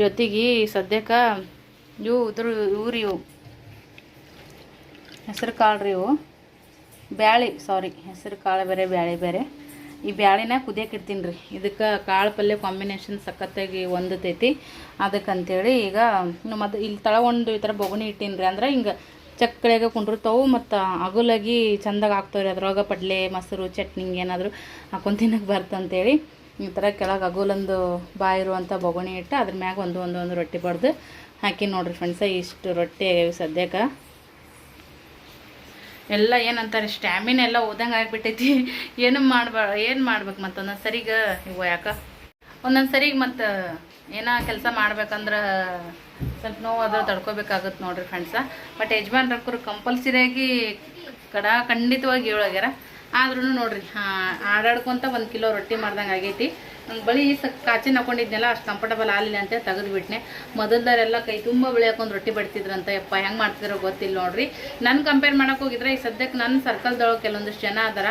ಜೊತೆಗೆ ಸದ್ಯಕ್ಕೆ ಇವು ಇದ್ರ ಇವ್ರಿ ಇವು. ಹೆಸರು ಕಾಳು ರೀ ಇವು. ಬ್ಯಾಳಿ ಸಾರಿ ಹೆಸರು ಕಾಳು ಬೇರೆ, ಬ್ಯಾಳಿ ಬೇರೆ. ಈ ಬ್ಯಾಳಿನ ಕುದಿಯಕ್ಕೆ ರೀ. ಇದಕ್ಕೆ ಕಾಳು ಪಲ್ಯ ಕಾಂಬಿನೇಷನ್ ಸಖತ್ತಾಗಿ ಹೊಂದತೈತಿ ಅದಕ್ಕಂತೇಳಿ ಈಗ ಮತ್ತು ಇಲ್ಲಿ ತಳ ಒಂದು ಈ ಥರ ಬೊಗುಣಿ ಇಟ್ಟೀನಿ ರೀ. ಅಂದ್ರೆ ಹಿಂಗೆ ಚಕ್ಕಳಿಯಾಗ ಕುಂಡಿರ್ತಾವೆ ಮತ್ತು ಅಗುಲಾಗಿ ಚಂದಾಗಿ ರೀ. ಅದ್ರೊಳಗೆ ಪಡ್ಲೆ, ಮೊಸರು, ಚಟ್ನಿ ಏನಾದರೂ ಹಾಕೊಂಡು ತಿನ್ನಕ್ಕೆ ಬರ್ತಂತೇಳಿ ಈ ಥರ ಕೆಳಗೆ ಅಗುಲೊಂದು ಬಾಯಿ ಇರುವಂಥ ಬೊಗಣಿ ಇಟ್ಟು ಅದ್ರ ಮ್ಯಾಗ ಒಂದು ಒಂದು ಒಂದು ರೊಟ್ಟಿ ಬಡ್ದು ಹಾಕಿ ನೋಡಿರಿ ಫ್ರೆಂಡ್ಸ ಇಷ್ಟು ರೊಟ್ಟಿ ಆಗ್ಯಾವ ಸದ್ಯಕ್ಕೆ. ಎಲ್ಲ ಏನಂತಾರೆ ಸ್ಟ್ಯಾಮಿನ ಎಲ್ಲ ಓದಂಗೆ ಆಗಿಬಿಟ್ಟೈತಿ. ಏನು ಮಾಡ್ಬ, ಏನು ಮಾಡ್ಬೇಕು ಮತ್ತು ಒಂದೊಂದು ಸರಿಗೆ? ಇವು ಯಾಕೆ? ಒಂದೊಂದು ಸರಿಗೆ ಮತ್ತು ಏನ ಕೆಲಸ ಮಾಡ್ಬೇಕಂದ್ರೆ ಸ್ವಲ್ಪ ನೋವು ಅದ್ರ ತಡ್ಕೋಬೇಕಾಗುತ್ತೆ ನೋಡ್ರಿ ಫ್ರೆಂಡ್ಸ ಬಟ್ ಯಜಮಾನ್ರಕ್ಕರು ಕಂಪಲ್ಸರಿಯಾಗಿ ಕಡ ಖಂಡಿತವಾಗಿ ಹೇಳೋಗ್ಯಾರ ಆದ್ರೂ ನೋಡ್ರಿ ಆಡಾಡ್ಕೊಂತ ಒಂದು ಕಿಲೋ ರೊಟ್ಟಿ ಮಾಡ್ದಂಗೆ ಆಗೈತಿ. ನಂಗೆ ಬಳಿ ಸಕ್ ಕಾಚಿನ ಹಾಕೊಂಡಿದ್ನಲ್ಲ ಅಷ್ಟು ಕಂಫರ್ಟಬಲ್ ಆಗಲಿಲ್ಲ ಅಂತ ತೆಗೆದುಬಿಟ್ನೆ. ಮೊದಲ್ದಾರೆಲ್ಲ ಕೈ ತುಂಬ ಬಳಿ ಹಾಕೊಂಡು ರೊಟ್ಟಿ ಬಡ್ತಿದ್ರಂತ, ಯಪ್ಪ ಹೆಂಗೆ ಮಾಡ್ತಿದ್ರೋ ಗೊತ್ತಿಲ್ಲ ನೋಡ್ರಿ. ನನ್ನ ಕಂಪೇರ್ ಮಾಡೋಕೆ ಹೋಗಿದ್ರೆ ಈ ಸದ್ಯಕ್ಕೆ ನನ್ನ ಸರ್ಕಲ್ದೊಳಗೆ ಕೆಲವೊಂದಿಷ್ಟು ಜನ ಅದಾರ.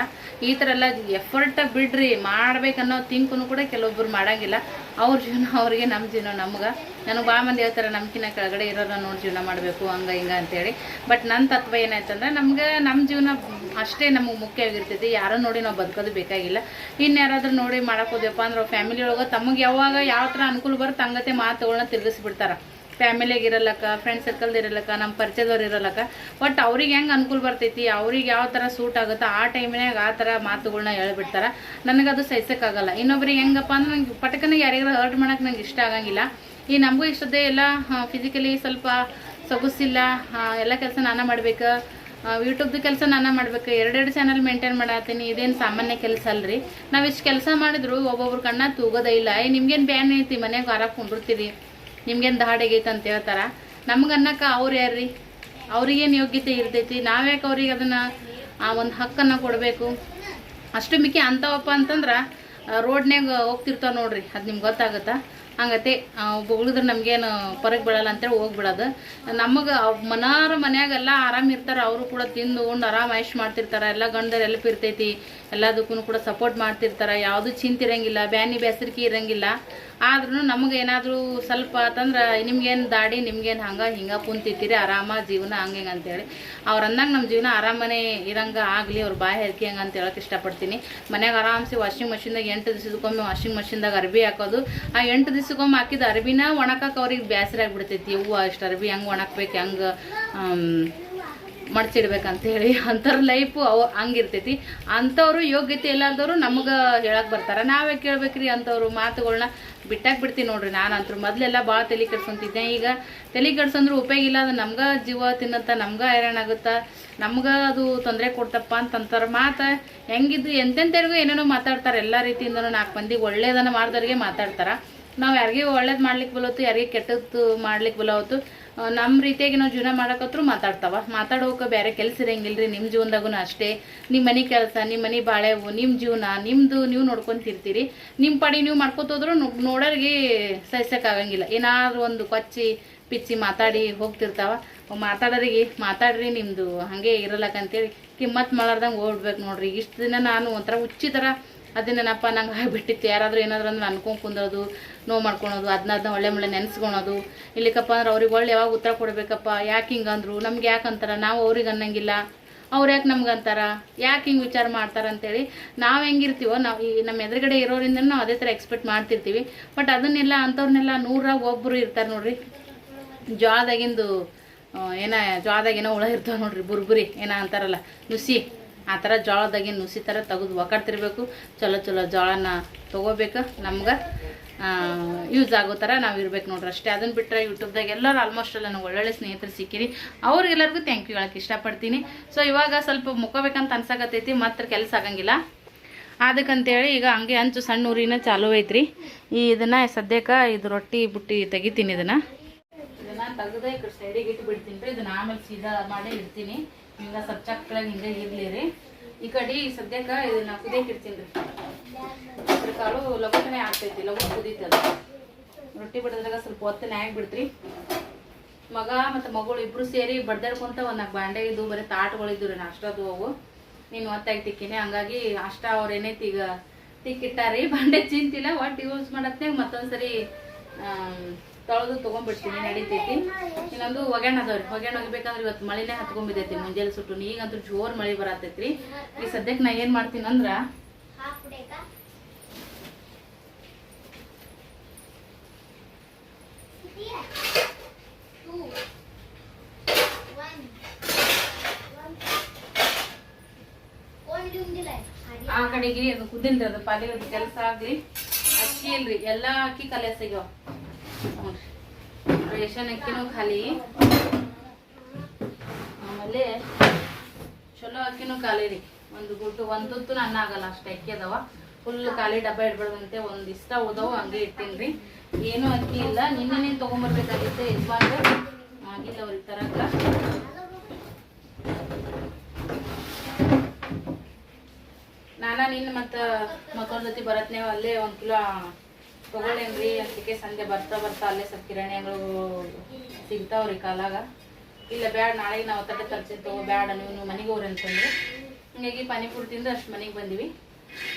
ಈ ಥರ ಎಲ್ಲ ಎಫರ್ಟ ಬಿಡ್ರಿ, ಮಾಡ್ಬೇಕನ್ನೋ ತಿಂಕೂ ಕೂಡ ಕೆಲವೊಬ್ಬರು ಮಾಡೋಂಗಿಲ್ಲ. ಅವ್ರ ಜೀವನ ಅವ್ರಿಗೆ ನಮ್ಮ ಜೀವನ ನಮ್ಗೆ. ನನಗೆ ಭಾಳ ಮಂದಿ ಹೇಳ್ತಾರೆ ನಮ್ಕಿನ ಕೆಳಗಡೆ ಇರೋರ ನೋಡಿ ಜೀವನ ಮಾಡಬೇಕು, ಹಂಗೆ ಹಿಂಗೆ ಅಂತೇಳಿ. ಬಟ್ ನನ್ನ ತತ್ವ ಏನಾಯ್ತಂದ್ರೆ, ನಮ್ಗೆ ನಮ್ಮ ಜೀವನ ಅಷ್ಟೇ ನಮಗೆ ಮುಖ್ಯವಾಗಿರ್ತೈತಿ. ಯಾರೋ ನೋಡಿ ನಾವು ಬದುಕೋದು ಬೇಕಾಗಿಲ್ಲ. ಇನ್ನು ಯಾರಾದರೂ ನೋಡಿ ಮಾಡೋಕೋದ್ಯಪ್ಪ ಅಂದ್ರೆ ಫ್ಯಾಮಿಲಿ ಒಳಗೆ ತಮಗೆ ಯಾವಾಗ ಯಾವ ಥರ ಅನುಕೂಲ ಬರುತ್ತೆ ಹಂಗತೆ ಮಾತುಗಳನ್ನ ತಿರುಗಿಸ್ಬಿಡ್ತಾರೆ. ಫ್ಯಾಮಿಲಿಯಾಗ ಇರಲ್ಲಕ್ಕ ಫ್ರೆಂಡ್ ಸರ್ಕಲ್ದು ಇರಲ್ಲಕ್ಕ ನಮ್ಮ ಪರಿಚಯದವ್ರು ಇರಲ್ಲಕ್ಕ. ಬಟ್ ಅವ್ರಿಗೆ ಹೆಂಗೆ ಅನುಕೂಲ ಬರ್ತೈತಿ, ಅವ್ರಿಗೆ ಯಾವ ಥರ ಸೂಟ್ ಆಗುತ್ತೋ ಆ ಟೈಮ್ನಾಗ ಆ ಥರ ಮಾತುಗಳನ್ನ ಹೇಳ್ಬಿಡ್ತಾರೆ. ನನಗದು ಸಹಿಸೋಕ್ಕಾಗಲ್ಲ. ಇನ್ನೊಬ್ರಿಗೆ ಹೆಂಗಪ್ಪ ಅಂದ್ರೆ ನಂಗೆ ಪಟಕನ ಯಾರಿಗಾರ ಹರ್ಟ್ ಮಾಡೋಕೆ ನಂಗೆ ಇಷ್ಟ ಆಗಂಗಿಲ್ಲ. ಈ ನಮಗೂ ಇಷ್ಟದೇ ಎಲ್ಲ ಫಿಸಿಕಲಿ ಸ್ವಲ್ಪ ಸೊಗಸಿಲ್ಲ ಎಲ್ಲ ಕೆಲಸ ನಾನೇ ಮಾಡ್ಬೇಕು. ಯೂಟ್ಯೂಬ್ದು ಕೆಲಸ ನಾನು ಮಾಡ್ಬೇಕು. ಎರಡೆರಡು ಚಾನಲ್ ಮೇಂಟೈನ್ ಮಾಡತ್ತೀನಿ ಇದೇನು ಸಾಮಾನ್ಯ ಕೆಲಸ ಅಲ್ರಿ? ನಾವು ಇಷ್ಟು ಕೆಲಸ ಮಾಡಿದ್ರು ಒಬ್ಬೊಬ್ರು ಕಣ್ಣ ತೂಗೋದೇ ಇಲ್ಲ. ಏ, ನಿಮ್ಗೇನು ಬ್ಯಾನ್ ಐತಿ? ಮನೆಗೆ ಹೊರ ಕುಂಡಿರ್ತೀರಿ ನಿಮ್ಗೇನು ದಾಡಿಗೈತೆ ಅಂತ ಹೇಳ್ತಾರೆ. ನಮ್ಗೆ ಅನ್ನಕ್ಕೆ ಅವ್ರು ಯಾರ್ರಿ? ಅವ್ರಿಗೇನು ಯೋಗ್ಯತೆ ಇರ್ತೈತಿ? ನಾವ್ಯಾಕೆ ಅವ್ರಿಗೆ ಅದನ್ನು, ಆ, ಒಂದು ಹಕ್ಕನ್ನು ಕೊಡಬೇಕು? ಅಷ್ಟು ಮಿಕ್ಕಿ ಅಂಥವಪ್ಪ ಅಂತಂದ್ರೆ ರೋಡ್ನಾಗ ಹೋಗ್ತಿರ್ತಾವೆ ನೋಡ್ರಿ. ಅದು ನಿಮ್ಗೆ ಗೊತ್ತಾಗುತ್ತಾ? ಹಂಗತೆ ಉಳಿದ್ರೆ ನಮ್ಗೇನು ಹೊರಗೆ ಬೀಳಲ್ಲ ಅಂತೇಳಿ ಹೋಗ್ಬಿಡೋದು. ನಮಗೆ ಮನಾರ ಮನ್ಯಾಗೆಲ್ಲ ಆರಾಮ ಇರ್ತಾರೆ, ಅವರು ಕೂಡ ತಿಂದು ಉಂಡು ಆರಾಮ್ ಐಶ್ ಮಾಡ್ತಿರ್ತಾರೆ, ಎಲ್ಲ ಗಂಡರು ಎಲ್ಪ್ ಇರ್ತೈತಿ ಎಲ್ಲದಕ್ಕೂ ಕೂಡ ಸಪೋರ್ಟ್ ಮಾಡ್ತಿರ್ತಾರೆ, ಯಾವುದು ಚಿಂತಿರಂಗಿಲ್ಲ ಬ್ಯಾನಿ ಬೇಸರಿಕೆ ಇರಂಗಿಲ್ಲ. ಆದ್ರೂ ನಮಗೆ ಏನಾದರೂ ಸ್ವಲ್ಪ ಅಂತಂದ್ರೆ ನಿಮ್ಗೇನು ದಾಡಿ, ನಿಮ್ಗೇನು ಹಂಗೆ, ಹಿಂಗೆ ಕುಂತಿತ್ತೀರಿ ಆರಾಮ ಜೀವನ ಹಂಗೆ ಹಿಂಗೆ ಅಂತೇಳಿ. ಅವ್ರು ಅಂದಾಗ ನಮ್ಮ ಜೀವನ ಆರಾಮನೆ ಇರಂಗೆ ಆಗಲಿ, ಅವ್ರ ಬಾಯಿ ಹೆರ್ಕಿ ಹಂಗೆ ಅಂತ ಹೇಳಕ್ಕೆ ಇಷ್ಟಪಡ್ತೀನಿ. ಮನ್ಯಾಗ ಆರಾಮ್ಸೆ ವಾಷಿಂಗ್ ಮಷಿನ್ದಾಗ ಎಂಟು ದಿವಸಕ್ಕೊಮ್ಮೆ ವಾಷಿಂಗ್ ಮಷಿನ್ದಾಗ ಅರ್ಬಿ ಹಾಕೋದು. ಆ ಎಂಟು ದಿವಸಕ್ಕೊಮ್ಮೆ ಹಾಕಿದ ಅರ್ಬಿನ ಒಣಕಕ್ಕೆ ಅವ್ರಿಗೆ ಬೇಸರ ಆಗ್ಬಿಡ್ತೈತಿ ಹೂವು ಇಷ್ಟು ಅರ್ಬಿ ಹೆಂಗೆ ಒಣಕ್ಬೇಕು, ಹೆಂಗೆ ಮಡಚಿಡ್ಬೇಕಂತೇಳಿ. ಅಂಥವ್ರ ಲೈಫು ಅವ ಹಂಗಿರ್ತೈತಿ ಅಂಥವ್ರು ಯೋಗ್ಯತೆ ಇಲ್ಲಾರ್ದವ್ರು ನಮಗೆ ಹೇಳಕ್ಕೆ ಬರ್ತಾರೆ. ನಾವೇ ಕೇಳ್ಬೇಕ್ರಿ ಅಂಥವ್ರು ಮಾತುಗಳ್ನ. ಬಿಟ್ಟಾಕ್ ಬಿಡ್ತೀನಿ ನೋಡ್ರಿ ನಾನು ಅಂತೂ ಮೊದಲೆಲ್ಲ ಭಾಳ ತಲೆ ಕೆಡ್ಸ್ಕೊಂತಿದ್ದೆ. ಈಗ ತಲೆ ಕೆಡ್ಸಂದ್ರೆ ಉಪಯೋಗ ಇಲ್ಲ, ಅದು ನಮ್ಗೆ ಜೀವ ತಿನ್ನತ್ತ, ನಮ್ಗೆ ಆಗುತ್ತಾ, ನಮ್ಗೆ ಅದು ತೊಂದರೆ ಕೊಡ್ತಪ್ಪ ಅಂತಂತಾರೆ. ಮಾತು ಹೆಂಗಿದ್ದು ಎಂತೆಂಥವ್ರಿಗೂ ಏನೇನೋ ಮಾತಾಡ್ತಾರೆ, ಎಲ್ಲ ರೀತಿಯಿಂದನೂ ನಾಲ್ಕು ಮಂದಿಗೆ ಒಳ್ಳೇದನ್ನು ಮಾಡಿದವ್ರಿಗೆ ಮಾತಾಡ್ತಾರೆ. ನಾವು ಯಾರಿಗೆ ಒಳ್ಳೇದು ಮಾಡ್ಲಿಕ್ಕೆ ಬಲವತ್ತು, ಯಾರಿಗೆ ಕೆಟ್ಟದ್ದು ಮಾಡ್ಲಿಕ್ಕೆ ಬಲವತ್ತು ನಮ್ಮ ರೀತಿಯಾಗಿ ನಾವು ಜೀವನ ಮಾಡಕತ್ರು ಮಾತಾಡ್ತಾವ. ಮಾತಾಡೋಕೆ ಬೇರೆ ಕೆಲಸ ಇರಂಗಿಲ್ರಿ. ನಿಮ್ಮ ಜೀವನದಾಗೂ ಅಷ್ಟೇ. ನಿಮ್ಮ ಮನೆ ಕೆಲಸ ನಿಮ್ಮ ಮನೆ ಬಾಳೆವು ನಿಮ್ಮ ಜೀವನ ನಿಮ್ಮದು ನೀವು ನೋಡ್ಕೊಂತಿರ್ತೀರಿ ನಿಮ್ಮ ಪಡಿ ನೀವು ಮಾಡ್ಕೊತೋದ್ರು ನೋಡೋರಿಗೆ ಸಹಿಸೋಕ್ಕಾಗಂಗಿಲ್ಲ ಏನಾದ್ರು ಒಂದು ಕೊಚ್ಚಿ, ಪಿಚ್ಚಿ ಮಾತಾಡಿ ಹೋಗ್ತಿರ್ತಾವ. ಮಾತಾಡೋರಿಗೆ, ಮಾತಾಡ್ರಿ ನಿಮ್ಮದು ಹಾಗೆ ಇರಲ್ಲಕ್ಕಂತೇಳಿ ಕಿಮ್ಮತ್ ಮಾಡಾರ್ದಂಗೆ ಓಡ್ಬೇಕು ನೋಡ್ರಿ. ಇಷ್ಟು ದಿನ ನಾನು ಒಂಥರ ಹುಚ್ಚಿ ಥರ ಅದೇನಪ್ಪ, ನಂಗೆ ಆಗಿಬಿಟ್ಟಿತ್ತು. ಯಾರಾದರೂ ಏನಾದರೂ ಅಂದ್ರೆ ಅನ್ಕೊಂಡು ಕುಂದ್ರೋದು, ನೋವು ಮಾಡ್ಕೊಳೋದು ಅದನ್ನ ಅದನ್ನ ಒಳ್ಳೆ ಒಳ್ಳೆ ನೆನೆಸ್ಕೊಳೋದು. ಇಲ್ಲಿಕಪ್ಪ ಅಂದ್ರೆ ಅವ್ರಿಗೆ ಒಳ್ಳೆ ಯಾವಾಗ ಉತ್ತರ ಕೊಡಬೇಕಪ್ಪ? ಯಾಕೆ ಹಿಂಗೆ ಅಂದರು? ನಮ್ಗೆ ಯಾಕೆ ಅಂತಾರ? ನಾವು ಅವ್ರಿಗೆ ಅನ್ನಂಗಿಲ್ಲ. ಅವ್ರು ಯಾಕೆ ನಮ್ಗೆ ಅಂತಾರ? ಯಾಕೆ ಹಿಂಗೆ ವಿಚಾರ ಮಾಡ್ತಾರ ಅಂತೇಳಿ ನಾವು ಹೆಂಗಿರ್ತೀವೋ, ನಾವು ಈ ನಮ್ಮ ಎದುರುಗಡೆ ಇರೋರಿಂದ ನಾವು ಅದೇ ಥರ ಎಕ್ಸ್ಪೆಕ್ಟ್ ಮಾಡ್ತಿರ್ತೀವಿ. ಬಟ್ ಅದನ್ನೆಲ್ಲ ಅಂಥವ್ರನ್ನೆಲ್ಲ ನೂರಾಗ ಒಬ್ಬರು ಇರ್ತಾರೆ ನೋಡ್ರಿ. ಜ್ವಾದಾಗಿಂದು ಏನ ಜ್ವಾದಾಗ ಏನೋ ಹುಳ ಇರ್ತಾವೆ ನೋಡ್ರಿ, ಬುರ್ಬುರಿ, ಏನ ಅಂತಾರಲ್ಲ, ನುಸಿ. ಆ ಥರ ಜೋಳದಾಗೆ ನುಸಿ ಥರ ತೆಗೆದು ಒಕ್ಕಡ್ತಿರ್ಬೇಕು ಚಲೋ ಚಲೋ ಜೋಳನ ತೊಗೋಬೇಕು ನಮ್ಗೆ. ಯೂಸ್ ಆಗೋ ಥರ ನಾವು ಇರ್ಬೇಕು ನೋಡ್ರಿ ಅಷ್ಟೇ. ಅದನ್ನ ಬಿಟ್ಟರೆ ಯೂಟ್ಯೂಬ್ದಾಗ ಎಲ್ಲರೂ ಆಲ್ಮೋಸ್ಟ್ ಎಲ್ಲ ನನಗೆ ಒಳ್ಳೊಳ್ಳೆ ಸ್ನೇಹಿತರು ಸಿಕ್ಕಿರಿ. ಅವ್ರಿಗೆಲ್ಲರಿಗೂ ಥ್ಯಾಂಕ್ ಯು ಹೇಳಕ್ಕೆ ಇಷ್ಟಪಡ್ತೀನಿ. ಸೊ ಇವಾಗ ಸ್ವಲ್ಪ ಮುಕ್ಕೋಬೇಕಂತ ಅನ್ಸಕತ್ತೈತಿ, ಮತ್ತೆ ಕೆಲಸ ಆಗಂಗಿಲ್ಲ. ಅದಕ್ಕಂತೇಳಿ ಈಗ ಹಂಗೆ ಹಂಚು ಸಣ್ಣ ಊರಿನ ಚಾಲೂ ಐತ್ರಿ. ಈ ಇದನ್ನು ಸದ್ಯಕ್ಕೆ ಇದು ರೊಟ್ಟಿ ಬುಟ್ಟಿ ತೆಗಿತೀನಿ ಇದನ್ನು. ಇದನ್ನು ತೆಗೆದ ಸೈಡಿಗೆ ಇಟ್ಟು ಬಿಡ್ತೀನಿ ರೀ. ಇದನ್ನು ಆಮೇಲೆ ಸೀದಾ ಮಾಡಿ ಇಡ್ತೀನಿ. ಹಿಂಗ ಸ್ವಲ್ಪ ಚಕ್ಕಳಾಗಿ ಹಿಂಗೆ ಇರ್ಲಿ ರೀ. ಈ ಕಡೆ ಸದ್ಯಕ್ಕೆ ಇದನ್ನ ಕುದಿಯಕ್ಕೆ ಇಡ್ತೀನಿ ರೀ. ಅದ್ರ ಕಾಲು ಲಘುನೇ ಆಗ್ತೈತಿ, ಲಘು ಕುದೀತಲ್ಲ. ರೊಟ್ಟಿ ಬಡದ್ರಾಗ ಸ್ವಲ್ಪ ಒತ್ತನೆ ಆಗಿಬಿಡ್ತ್ರಿ ಮಗ ಮತ್ತು ಮಗಳು ಇಬ್ಬರು ಸೇರಿ ಬಡ್ದಾಡ್ಕೊಂತ ಒಂದು ನಾಲ್ಕು ಬಾಂಡೆ ಇದ್ದು ಬರೀ ತಾಟ್ಗಳಿದ್ದು ರೀ ನಾಷ್ಟದು ಅವು. ನೀನು ಒತ್ತಾಗಿ ತಿಕ್ಕಿನಿ, ಹಂಗಾಗಿ ಅಷ್ಟ ಅವ್ರು ಏನೈತಿ ಈಗ ತಿಕ್ಕಿಟ್ಟಾರಿ ಬಾಂಡೆ ಚಿಂತಿಲ್ಲ ಒಟ್ಟು ಯೂಸ್ ಮಾಡತ್ತೆ ಮತ್ತೊಂದ್ಸರಿ ತೊಳೆದು ತೊಗೊಂಡ್ಬಿಡ್ತೀನಿ, ನಡೀತೈತಿ. ಇನ್ನೊಂದು ಒಗ್ಯಾಣ ಅದಾವ್ರಿ ಒಗ್ಯಾಣ ಹೋಗ್ಬೇಕಂದ್ರೆ ಇವತ್ತು ಮಳೆನೇ ಹತ್ಕೊಂಡ್ಬಿದ್ದೈತಿ ಮುಂಜಾನೆ ಸುಟ್ಟು. ಈಗಂತೂ ಜೋರ್ ಮಳೆ ಬರತೈತ್ರಿ. ಈಗ ಸದ್ಯಕ್ಕೆ ನಾ ಏನು ಮಾಡ್ತೀನಿ ಅಂದ್ರೆ ಆ ಕಡೆಗೆ ಅದು ಕುದಿಲ್ರಿ, ಅದು ಪಾಲಿ ಕೆಲಸ ಆಗ್ಲಿ. ಅಕ್ಕಿ ಇಲ್ರಿ, ಎಲ್ಲಾ ಅಕ್ಕಿ ಕಲೆ ನೋಡ್ರಿ ರೇಷನ್ ಅಕ್ಕಿನೂ ಖಾಲಿ. ಆಮೇಲೆ ಚಲೋ ಅಕ್ಕಿನೂ ಖಾಲಿ ರೀ. ಒಂದು ಗುಡ್ಡು, ಒಂದ್ ತುತ್ತು ಅನ್ನ ಆಗಲ್ಲ, ಅಷ್ಟು ಅಕ್ಕಿ ಅದಾವ. ಫುಲ್ ಖಾಲಿ ಡಬ್ಬ ಇಡ್ಬಾರ್ದಂತೆ ಒಂದು ಇಷ್ಟ ಉದವು ಹಂಗೆ ಇಟ್ಟೀನಿ ರೀ. ಏನೂ ಅಕ್ಕಿ ಇಲ್ಲ. ನಿನ್ನೆ ತೊಗೊಂಬರ್ಬೇಕಾಗಿತ್ತು, ಯಜಮಾನ್ರು. ಆಗಿಲ್ಲ ಅವ್ರಿಗೆ ತರಕ ನಾನ ನಿನ್ನ ಮತ್ತು ಮಕ್ಕಳ ಜೊತೆ ಬರತ್ನೇವ, ಅಲ್ಲೇ ಒಂದು ಕಿಲೋ ತೊಗೊಳ್ಳೇನ್ರಿ? ಅದಕ್ಕೆ ಸಂಜೆ ಬರ್ತಾ ಬರ್ತಾ ಅಲ್ಲೇ ಸ್ವಲ್ಪ ಕಿರಾಣಿ ಅಂಗಡಿಗಳು ಸಿಗ್ತಾವ್ರಿ ಕಾಲಾಗ. ಇಲ್ಲ ಬ್ಯಾಡ ನಾಳೆಗೆ ನಾವು ತಟ್ಟೆ ತರ್ತೀನಿ ತಗೋ, ಬ್ಯಾಡ, ನೀವು ನೀವು ಮನೆಗೆ ಹೋಗ್ರಿ ಅಂತಂದ್ರೆ ಹಿಂಗಾಗಿ ಪಾನಿಪುರಿ ತಿಂದು ಅಷ್ಟು ಮನೆಗೆ ಬಂದಿವಿ.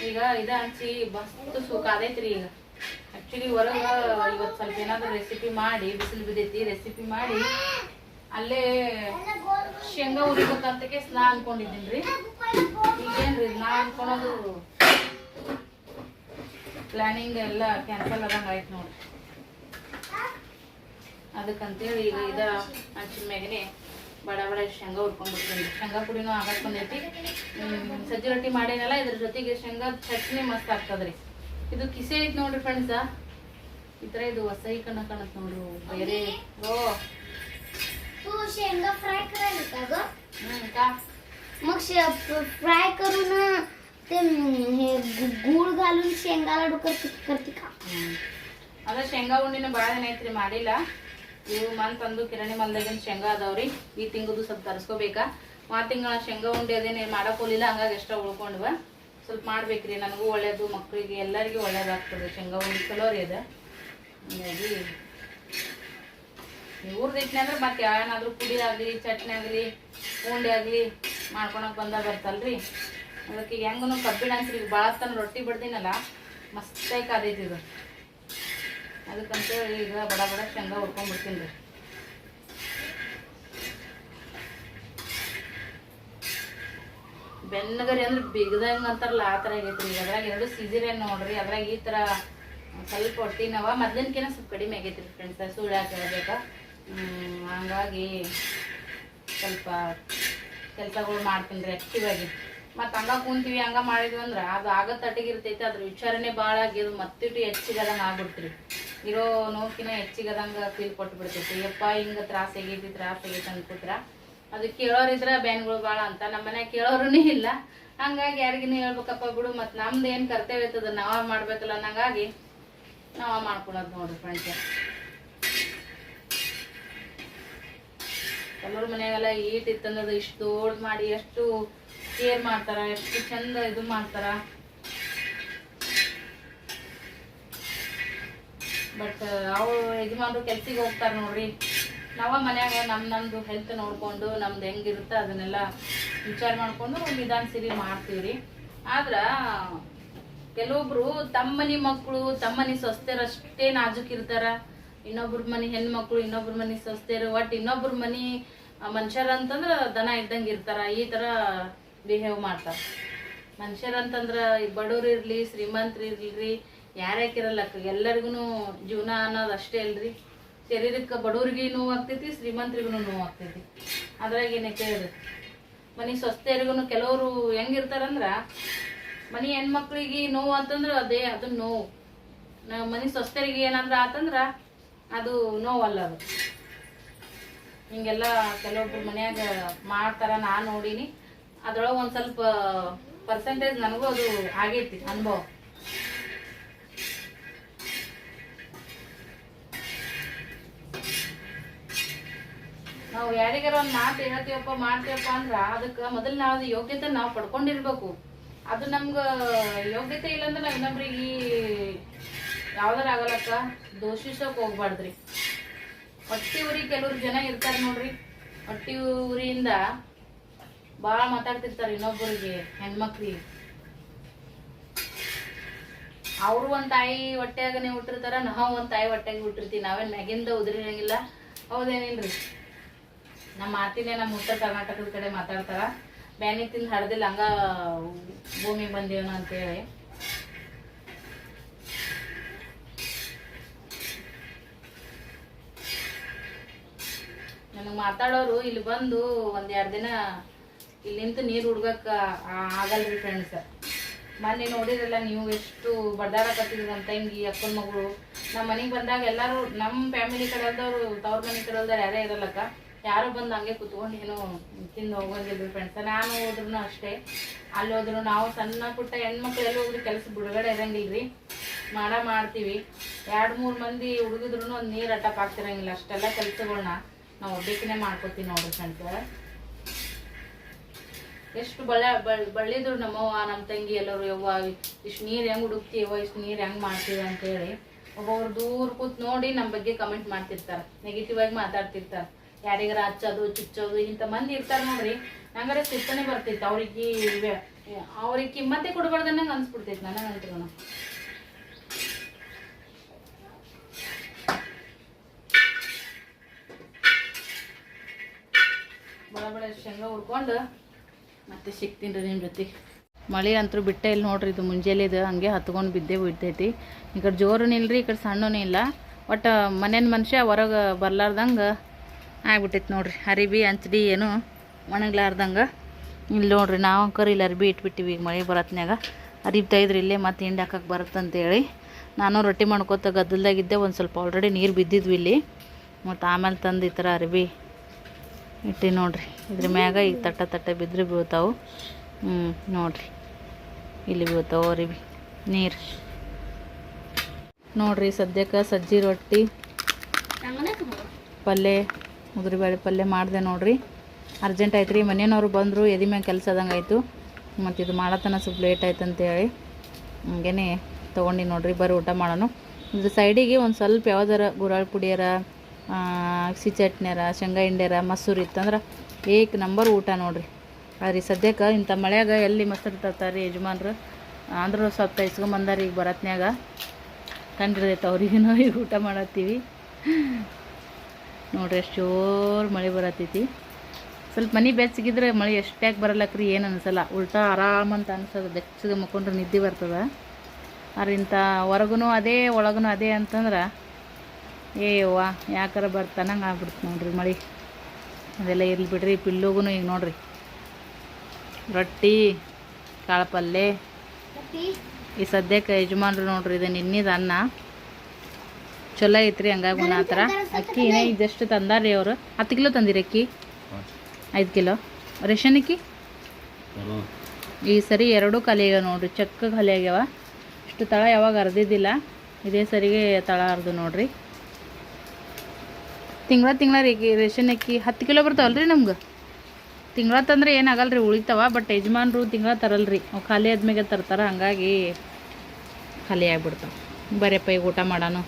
ಈಗ ಇದು ಹಂಚಿ ಬಷ್ಟು ಸುಖ ಆದೈತ್ರಿ ಈಗ. ಆ್ಯಕ್ಚುಲಿ ಹೊರಗೆ ಇವತ್ತು ಸ್ವಲ್ಪ ಏನಾದರೂ ರೆಸಿಪಿ ಮಾಡಿ, ಬಿಸಿಲು ಬಿದ್ದೈತಿ ರೆಸಿಪಿ ಮಾಡಿ ಅಲ್ಲೇ ಶೇಂಗಾ ಉರಿಬೇಕಂತಕ್ಕೆ ಸ್ನಾ ಅನ್ಕೊಂಡಿದ್ದೀನಿ ರೀ ಈಗೇನ್ರಿ ನಾ ಅನ್ಕೊಳೋದು ಪ್ಲಾನಿಂಗ್ ಎಲ್ಲ ಕ್ಯಾನ್ಸಲ್ ಆದಂಗೆ ಆಯ್ತು ನೋಡಿ ಅದಕ್ಕಂತೇಳಿ ಈಗ ಇದ ಹಂಚಿನ ಮ್ಯಾಗನೆ ಬಡ ಬಡ ಶೇಂಗಾ ಹುರ್ಕೊಂಡ್ಬಿಡ್ತೀನಿ ಶೇಂಗಾ ಪುಡಿನೂ ಆಗಕ್ಕೆ ಬಂದೈತಿ ಹ್ಮ್, ಸಜ್ಜಿ ರೊಟ್ಟಿ ಮಾಡೇನಲ್ಲ ಇದ್ರ ಜೊತೆಗೆ ಶೇಂಗಾ ಚಟ್ನಿ ಮಸ್ತ್ ಆಗ್ತದ್ರಿ ಇದು ಕಿಸೆ ಐತಿ ನೋಡ್ರಿ ಫ್ರೆಂಡ್ಸ ಈ ಥರ ಇದು ಹೊಸ ಕಣ್ಣ ಕಾಣತ್ ನೋಡ್ರಿ ಬೇರೆ ಓ ಟೂ शेंगा फ्राय करायला का ग हं, का मग फ्राय करून ते म, हे गु- गूळ घालून शेंगा लाडू करते करते का ಹ್ಮ್. ಅದ ಶೇಂಗಾ ಉಂಡಿನ ಭಾಳ ದಿನ ಐತ್ರಿ ಮಾಡಿಲ್ಲ ಇವು ಮನ್ ತಂದು ಕಿರಾಣಿ ಮಲ್ದಾಗಿನ ಶೇಂಗಾ ಅದಾವ್ರಿ ಈ ತಿಂಗದು ಸ್ವಲ್ಪ ತರಿಸ್ಕೋಬೇಕಾ ಆ ತಿಂಗಳ ಶೇಂಗಾ ಉಂಡೆ ಅದೇನು ಮಾಡಕ್ ಹೋಲಿಲ್ಲ ಹಂಗಾಗಿ ಎಷ್ಟ ಉಳ್ಕೊಂಡ್ವ ಸ್ವಲ್ಪ ಮಾಡ್ಬೇಕ್ರಿ ನನಗೂ ಒಳ್ಳೇದು ಮಕ್ಕಳಿಗೆ ಎಲ್ಲರಿಗೂ ಒಳ್ಳೇದಾಗ್ತದೆ ಶೇಂಗಾ ಉಂಡೆ ಚಲೋ ರೀ ಅದ ಹಂಗಾಗಿ ಊರ್ದ ಇಟ್ನೆ ಅಂದ್ರೆ ಮತ್ತೆ ಏನಾದ್ರೂ ಪುಡಿ ಆಗಲಿ ಚಟ್ನಿ ಆಗಲಿ ಉಂಡೆ ಆಗಲಿ ಮಾಡ್ಕೊಳಕ್ ಬಂದ ಬರ್ತಲ್ರಿ ಅದಕ್ಕೆ ಹೆಂಗನು ಕಬ್ಬಿಣ ಅನ್ಸ್ರಿ ಭಾಳ ತನ ರೊಟ್ಟಿ ಬಿಡ್ತೀನಲ್ಲ ಮಸ್ತಾಗಿ ಕಾದೈತಿ ಇದು. ಅದಕ್ಕಂತೇಳಿ ಈಗ ಬಡ ಬಡ ಶೇಂಗಾ ಹುರ್ಕೊಂಡ್ಬಿಡ್ತೀನಿ ರೀ. ಬೆನ್ನಗರಿ ಅಂದ್ರೆ ಬಿಗದಂಗ ಅಂತಾರಲ್ಲ ಆ ಥರ ಆಗೈತೆ ರೀ. ಅದ್ರಾಗ ಎರಡು ಸೀಸನ್ ನೋಡ್ರಿ ಅದ್ರಾಗ ಈ ಥರ ಸ್ವಲ್ಪ ಹೊಟ್ಟಿನವ. ಮೊದ್ಲಿನ್ಕಿನ ಸ್ವಲ್ಪ ಕಡಿಮೆ ಆಗೈತ್ರಿ ಫ್ರೆಂಡ್ಸ್ ಸುಳ್ಳು ಹ್ಮ್, ಹಂಗಾಗಿ ಸ್ವಲ್ಪ ಕೆಲಸಗಳು ಮಾಡ್ತೀನಿ ರೀ ಆ್ಯಕ್ಟಿವ್ ಆಗಿ. ಮತ್ತು ಹಂಗ ಕುಂತೀವಿ, ಹಂಗ ಮಾಡಿದ್ವಿ ಅಂದ್ರೆ ಅದು ಆಗೋ ತಟ್ಟಿಗೆ ಇರ್ತೈತೆ, ಅದ್ರ ವಿಚಾರನೆ ಭಾಳ ಆಗಿದ್ದು ಮತ್ತಿಟ್ಟು ಹೆಚ್ಚಿಗದಂಗ ಆಗ್ಬಿಡ್ತೀರಿ. ಇರೋ ನೋಕಿನ ಹೆಚ್ಚಿಗದಂಗ ಫೀಲ್ ಕೊಟ್ಟು ಬಿಡ್ತೈತಿ ಯಪ್ಪ, ಹಿಂಗ ತ್ರಾಸ ಆಗೈತಿ ತ್ರಾಸ ಆಗೈತಿ ಅನ್ಕೋತ್ರ? ಅದು ಕೇಳೋರಿದ್ರ ಬ್ಯಾನ್ಗಳು ಭಾಳ ಅಂತ. ನಮ್ಮ ಮನೆ ಕೇಳೋರೂ ಇಲ್ಲ. ಹಂಗಾಗಿ ಯಾರಿಗಿನ ಹೇಳ್ಬೇಕಪ್ಪ ಬಿಡು, ಮತ್ತು ನಮ್ದು ಏನು ಕರ್ತವ್ಯ ಇರ್ತದ ನಾವ ಮಾಡ್ಬೇಕಲ್ಲ ಅನ್ನಂಗಾಗಿ ನಾವ ಮಾಡ್ಕೊಳೋದು ನೋಡ್ರಿ ಫ್ರೆಂಡ್ಸ್ ಎಲ್ಲರ ಮನೆಯಾಗೆಲ್ಲ ಈಟ್ ಇತ್ತಂದ್ರೆ ಇಷ್ಟು ದೊಡ್ಡ ಮಾಡಿ, ಎಷ್ಟು ಕೇರ್ ಮಾಡ್ತಾರ? ಎಷ್ಟು ಚಂದ ಇದು ಮಾಡ್ತಾರ? ಬಟ್ ಅವ್ರು ಯಜಮಾನ್ರು ಕೆಲ್ಸಿಗೆ ಹೋಗ್ತಾರೆ ನೋಡ್ರಿ. ನಾವ ಮನ್ಯಾಗ ನಮ್ ನಮ್ದು ಹೆಲ್ತ್ ನೋಡ್ಕೊಂಡು ನಮ್ದು ಹೆಂಗಿರುತ್ತೆ ಅದನ್ನೆಲ್ಲ ವಿಚಾರ ಮಾಡ್ಕೊಂಡು ನಿಧಾನ ಸಿರಿ ಮಾಡ್ತೀವ್ರಿ. ಆದ್ರ, ಕೆಲವೊಬ್ರು ತಮ್ಮ ಮನಿ ಮಕ್ಕಳು ತಮ್ಮ ಮನಿ ಅಷ್ಟೇ ನಾಜುಕ್ ಇರ್ತಾರ. ಇನ್ನೊಬ್ರ ಮನಿ ಹೆಣ್ಮಕ್ಳು, ಇನ್ನೊಬ್ರ ಮನಿ ಸ್ವಸ್ಥರು ಒಟ್ಟು ಇನ್ನೊಬ್ರ ಮನಿ ಮನುಷ್ಯರ ಅಂತಂದ್ರ ದನ ಇದ್ದಂಗೆ ಇರ್ತಾರ. ಈ ತರ ಬಿಹೇವ್ ಮಾಡ್ತಾರ. ಮನುಷ್ಯರಂತಂದ್ರ ಬಡವ್ರು ಇರ್ಲಿ, ಶ್ರೀಮಂತರು ಇರ್ಲಿ ಯಾರ್ಯಾಕಿರಲ್ಲ ಎಲ್ಲರಿಗೂ ಜೀವನ ಅನ್ನೋದು ಅಷ್ಟೇ ಅಲ್ರಿ. ಶರೀರಕ್ಕೆ ಬಡವ್ರಿಗೆ ನೋವು ಆಗ್ತೈತಿ ಶ್ರೀಮಂತರಿಗೂ ನೋವು ಆಗ್ತೈತಿ. ಅದ್ರಾಗ ಏನೇ ಹೇಳ್ರಿ? ಮನಿ ಸ್ವಸ್ಥರಿಗೂ ಕೆಲವರು ಹೆಂಗಿರ್ತಾರಂದ್ರ, ಮನಿ ಹೆಣ್ಮಕ್ಳಿಗೆ ನೋವು ಅಂತಂದ್ರ ಅದೇ, ಅದು ನೋವು. ಮನೆ ಸ್ವಸ್ಥರಿಗೆ ಏನಂದ್ರ ಆತಂದ್ರ ಅದು ನೋವಲ್ಲ ಅದು. ಹಿಂಗೆಲ್ಲ ಕೆಲವೊಬ್ರು ಮನ್ಯಾಗ ಮಾಡ್ತಾರ ನಾ ನೋಡೀನಿ. ಅದ್ರೊಳಗೆ ಒಂದು ಸ್ವಲ್ಪ ಪರ್ಸೆಂಟೇಜ್ ನನಗೂ ಅದು ಆಗೈತಿ, ಅನುಭವ. ನಾವು ಯಾರಿಗಾರ ಒಂದು ಮಾತು ಹೇಳ್ತೀವಪ್ಪ, ಮಾಡ್ತೀವಪ್ಪ ಅಂದ್ರ ಅದಕ್ಕೆ ಮೊದಲು ನಾವು ಯೋಗ್ಯತೆ ನಾವು ಪಡ್ಕೊಂಡಿರ್ಬೇಕು. ಅದು ನಮ್ಗೆ ಯೋಗ್ಯತೆ ಇಲ್ಲಂದ್ರೆ ನಾವು ಇನ್ನೊಬ್ರಿಗೆ ಯಾವ್ದಾರ ಆಗಲಕ್ಕ ದೋಷಿಸೋಕೆ ಹೋಗ್ಬಾರ್ದ್ರಿ. ಹೊಟ್ಟಿ ಉರಿ ಕೆಲವ್ರು ಜನ ಇರ್ತಾರೆ ನೋಡ್ರಿ. ಹೊಟ್ಟಿ ಉರಿಯಿಂದ ಭಾಳ ಮಾತಾಡ್ತಿರ್ತಾರೆ ಇನ್ನೊಬ್ಬರಿಗೆ ಹೆಣ್ಮಕ್ಳಿಗೆ. ಅವರು ಒಂದು ತಾಯಿ ಹೊಟ್ಟೆಯಾಗನೆ ಹುಟ್ಟಿರ್ತಾರ, ನಾವು ಒಂದು ತಾಯಿ ಹೊಟ್ಟೆಗೆ ಹುಟ್ಟಿರ್ತೀವಿ, ನಾವೇನು ಮ್ಯಾಗಿಂದ ಉದುರಿರಂಗಿಲ್ಲ. ಹೌದೇನಿಲ್ರಿ? ನಮ್ಮ ಮಾತಿನೇ ನಮ್ಮ ಉತ್ತರ ಕರ್ನಾಟಕದ ಕಡೆ ಮಾತಾಡ್ತಾರ. ಬ್ಯಾನಿ ತಿಂದು ಹಡ್ದಿಲ್ಲ, ಹಂಗ ಭೂಮಿಗೆ ಬಂದೇವನ ಅಂತೇಳಿ. ನನಗೆ ಮಾತಾಡೋರು ಇಲ್ಲಿ ಬಂದು ಒಂದ್ ಎರಡು ದಿನ ಇಲ್ಲಿ ನೀರು ಹುಡ್ಗಕ್ಕ ಆಗಲ್ರಿ ಫ್ರೆಂಡ್ಸ್ ಮೊನ್ನೆ ನೋಡಿರಲ್ಲ ನೀವು ಎಷ್ಟು ಬಡ್ದಾಡಕತ್ತಿದ್ರು ನಮ್ಮ ತಂಗಿ ಅಕ್ಕನ ಮಗಳು. ನಮ್ಮ ಮನೆಗೆ ಬಂದಾಗ ಎಲ್ಲರೂ ನಮ್ಮ ಫ್ಯಾಮಿಲಿ ಕಡೆದವರು ತವ್ರ ಮನೆ ಕಡೆದವ್ರು ಯಾರೇ ಇರಲ್ಲಕ್ಕ. ಯಾರು ಬಂದು ಹಂಗೆ ಕುತ್ಕೊಂಡು ಏನು ತಿಂದು ಹೋಗೋದಿಲ್ಲ ಫ್ರೆಂಡ್ಸ್ ನಾನು ಹೋದ್ರು ಅಷ್ಟೇ. ಅಲ್ಲಿ ಹೋದ್ರು ನಾವು ಸಣ್ಣ ಪುಟ್ಟ ಹೆಣ್ಮಕ್ಳು ಎಲ್ಲಿ ಕೆಲಸ ಬಿಡುಗಡೆ ಇರಂಗಿಲ್ರಿ. ಮಾಡ ಮಾಡ್ತೀವಿ. ಎರಡು ಮೂರು ಮಂದಿ ಹುಡುಗಿದ್ರು ಒಂದು ನೀರು ಅಟಪ್ ಆಗ್ತಿರಂಗಿಲ್ಲ ಅಷ್ಟೆಲ್ಲ ಕೆಲಸಗಳನ್ನ ನಾವು ಒಬ್ಬಾಕಿನೇ ಮಾಡ್ಕೊತೀವಿ ನೋಡ್ರಿ ಫ್ರೆಂಡ್ಸ್ ಎಷ್ಟು ಬಳ್ಳ ಬಳ್- ಬಳ್ಳಿದ್ರು ನಮ್ಮವ್ವ ನಮ್ಮ ತಂಗಿ ಎಲ್ಲರೂ, ಯವ್ವ, ಇಷ್ಟು ನೀರು ಹೆಂಗೆ ಹುಡುಕ್ತೀವ ಇಷ್ಟು ನೀರು ಹೆಂಗೆ ಮಾಡ್ತೀವಿ? ಅಂತೇಳಿ ಒಬ್ಬೊಬ್ರು ದೂರ ಕೂತ್ ನೋಡಿ ನಮ್ಮ ಬಗ್ಗೆ ಕಮೆಂಟ್ ಮಾಡ್ತಿರ್ತಾರೆ. ನೆಗೆಟಿವ್ ಆಗಿ ಮಾತಾಡ್ತಿರ್ತಾರೆ. ಯಾರಿಗಾರ ಹಚ್ಚೋದು, ಚುಚ್ಚೋದು ಇಂಥ ಮಂದಿ ಇರ್ತಾರೆ ನೋಡ್ರಿ. ನಂಗಾರ ಸಿಟ್ಟನೆ ಬರ್ತಿತ್ತು. ಅವ್ರಿಗೆ ಇವೆ ಅವ್ರಿಗೆ ಕಿಮ್ಮತ್ತೆ ಕೊಡ್ಬಾರ್ದು ನಂಗೆ ಅನ್ಸ್ಬಿಡ್ತೈತೆ ನನಗಂತೂ ಬಳ ಬಳ ಶೇಂಗಾ ಹುರ್ಕೊಂಡು ಮತ್ತೆ ಸಿಗ್ತೀನಿ ರೀ ನಿಮ್ಮ ಜೊತೆ ಮಳೆ ಅಂತೂ ಬಿಟ್ಟೆ ಇಲ್ಲ ನೋಡ್ರಿ ಇದು ಮುಂಜಾನೆದು ಹಂಗೆ ಹತ್ಕೊಂಡು ಬಿದ್ದೆ ಬಿಡ್ತೈತಿ. ಈ ಕಡೆ ಜೋರು ನಿಲ್ರಿ ಈ ಕಡೆ ಸಣ್ಣನೂ ಇಲ್ಲ. ಒಟ್ಟು ಮನೆಯ ಮನುಷ್ಯ ಹೊರಗೆ ಬರ್ಲಾರ್ದಂಗೆ ಆಗ್ಬಿಟ್ಟೈತಿ ನೋಡ್ರಿ. ಅರಿಬಿ, ಅಂಚಡಿ ಏನು ಒಣಗ್ಲಾರ್ದಂಗೆ ಇಲ್ಲಿ ನೋಡ್ರಿ. ನಾವು ಅಂಕರ್ ಇಲ್ಲಿ ಅರ್ಬಿ ಇಟ್ಬಿಟ್ಟಿವಿ ಈಗ ಮಳೆ ಬರತ್ನಾಗ ಅರಿಬ್ ತೆಗೆದ್ರಿ ಇಲ್ಲೇ ಮತ್ತೆ ಹಿಂಡಿ ಹಾಕಕ್ಕೆ ಬರುತ್ತಂತೇಳಿ. ನಾನು ರೊಟ್ಟಿ ಮಾಡ್ಕೋತ ಗದ್ದಲ್ದಾಗಿದ್ದೆ ಒಂದು ಸ್ವಲ್ಪ ಆಲ್ರೆಡಿ ನೀರು ಬಿದ್ದಿದ್ವಿ ಇಲ್ಲಿ. ಮತ್ತು ಆಮೇಲೆ ತಂದು ಈ ಥರ ಅರ್ಬಿ ಇಟ್ಟು ನೋಡ್ರಿ. ಇದ್ರ ಮ್ಯಾಗ ಈಗ ತಟ್ಟ ತಟ್ಟೆ ಬಿದ್ದರೆ ಬೀಳ್ತಾವೆ. ಹ್ಞೂ ನೋಡ್ರಿ. ಇಲ್ಲಿ ಬೀಳ್ತಾವೆ ರೀ ನೀರು. ನೋಡ್ರಿ ಸದ್ಯಕ್ಕೆ ಸಜ್ಜಿ ರೊಟ್ಟಿ, ಪಲ್ಯ ಉದುರಿಬೇಳೆ ಪಲ್ಯ ಮಾಡಿದೆ ನೋಡ್ರಿ. ಅರ್ಜೆಂಟ್ ಆಯ್ತು ರೀ ಮನೆಯವ್ರು ಬಂದರು, ಎದಿ ಮ್ಯಾಗ ಕೆಲಸ ಆದಂಗೆ ಆಯಿತು. ಮತ್ತು ಇದು ಮಾಡತನ ಸ್ವಲ್ಪ ಲೇಟ್ ಆಯ್ತು ಅಂತೇಳಿ ಹಂಗೇ ತೊಗೊಂಡು ನೋಡ್ರಿ ಬರ್ರಿ ಊಟ ಮಾಡೋಣ ಇದ್ರ ಸೈಡಿಗೆ ಒಂದು ಸ್ವಲ್ಪ ಯಾವ್ದಾರ ಗುರಾಳ್ ಪುಡಿಯರ ಅಗಸಿ ಚಟ್ನಿರ ಶೇಂಗಾ ಹಿಂಡ್ಯಾರ, ಮೊಸರು ಇತ್ತಂದ್ರೆ ಏಕ್ ನಂಬರ್ ಊಟ ನೋಡ್ರಿ. ಈ ಸದ್ಯಕ್ಕೆ ಇಂಥ ಮಳೆಯಾಗ ಎಲ್ಲಿ ಮೊಸರು ತರ್ತಾರೆ ಯಜಮಾನ್ರು? ಅಂದ್ರೂ ಸ್ವಲ್ಪ ತೈಸ್ಕೊಂಬಂದಾರ ಈಗ ಬರತ್ನ್ಯಾಗ. ಕಂಡಿರ್ತೈತೆ ಅವ್ರಿಗೂ ಈಗ ಊಟ ಮಾಡತ್ತೀವಿ. ನೋಡ್ರಿ ಎಷ್ಟು ಜೋರು ಮಳೆ ಬರತ್ತೈತಿ ಸ್ವಲ್ಪ ಮನೆ ಬೆಚ್ಚಗಿದ್ರೆ ಮಳೆ ಎಷ್ಟ್ಯಾಕೆ ಬರಲ್ಲಕ್ರಿ ಏನು ಅನ್ಸಲ್ಲ. ಉಲ್ಟಾ ಆರಾಮ ಅಂತ ಅನ್ಸೋದು. ಬೆಚ್ಚಗೆ ಮಕ್ಕೊಂಡ್ರೆ ನಿದ್ದೆ ಬರ್ತದೆ. ಆದ್ರೆ ಇಂಥ ಹೊರಗೂ ಅದೇ ಒಳಗೂ ಅದೇ ಅಂತಂದ್ರೆ ಏ ವಾ ಯಾಕಾರ ಬರ್ತಾನಂಗೆ ಆಗ್ಬಿಡ್ತು ನೋಡ್ರಿ ಮಳೆ. ಅದೆಲ್ಲ ಇರ್ಲಿ ಬಿಡ್ರಿ ಪಿಲ್ಲುಗೂ ಈಗ ನೋಡ್ರಿ. ರೊಟ್ಟಿ ಕಾಳು ಪಲ್ಯ ಈ ಸದ್ಯಕ್ಕೆ ಯಜಮಾನ್ರು ನೋಡ್ರಿ ಇದು ನಿನ್ನಿದ ಅನ್ನ. ಚಲೋ ಐತ್ರಿ ಹಂಗಾಗಿ ಉಣ್ಣ ಥರ ಅಕ್ಕಿ ಏನೇ ಇದಷ್ಟು ತಂದಾರ್ರಿ ಅವರು. ಹತ್ತು ಕಿಲೋ ತಂದಿರಿ ಅಕ್ಕಿ? ಐದು ಕಿಲೋ. ರೇಷನ್ ಅಕ್ಕಿ? ಈ ಸರಿ ಎರಡೂ ಖಾಲಿ ಆಗ್ಯಾವ ನೋಡ್ರಿ ಚಕ್ಕ ಖಾಲಿ ಆಗ್ಯಾವ. ಇಷ್ಟು ತಳ ಯಾವಾಗ ಅರ್ದಿದ್ದಿಲ್ಲ ಇದೇ ಸರಿಗೆ ತಳ ಅರ್ದು ನೋಡ್ರಿ. ತಿಂಗಳ ತಿಂಗಳ ರೀ ರೇಷನ್ ಅಕ್ಕಿ ಹತ್ತು ಕಿಲೋ ಬರ್ತಾವಲ್ರಿ ನಮ್ಗೆ? ತಿಂಗಳ ತಂದ್ರೆ ಏನಾಗಲ್ಲ ರೀ ಉಳಿತಾವ ಬಟ್ ಯಜಮಾನ್ರು ತಿಂಗಳ ತರಲ್ರಿ. ಅವು ಖಾಲಿ ಆದ್ಮೇಲೆ ತರ್ತಾರೆ, ಹಂಗಾಗಿ ಖಾಲಿ ಆಗ್ಬಿಡ್ತಾವೆ. ಬರೀಪ್ಪ ಈಗ ಊಟ ಮಾಡೋಣ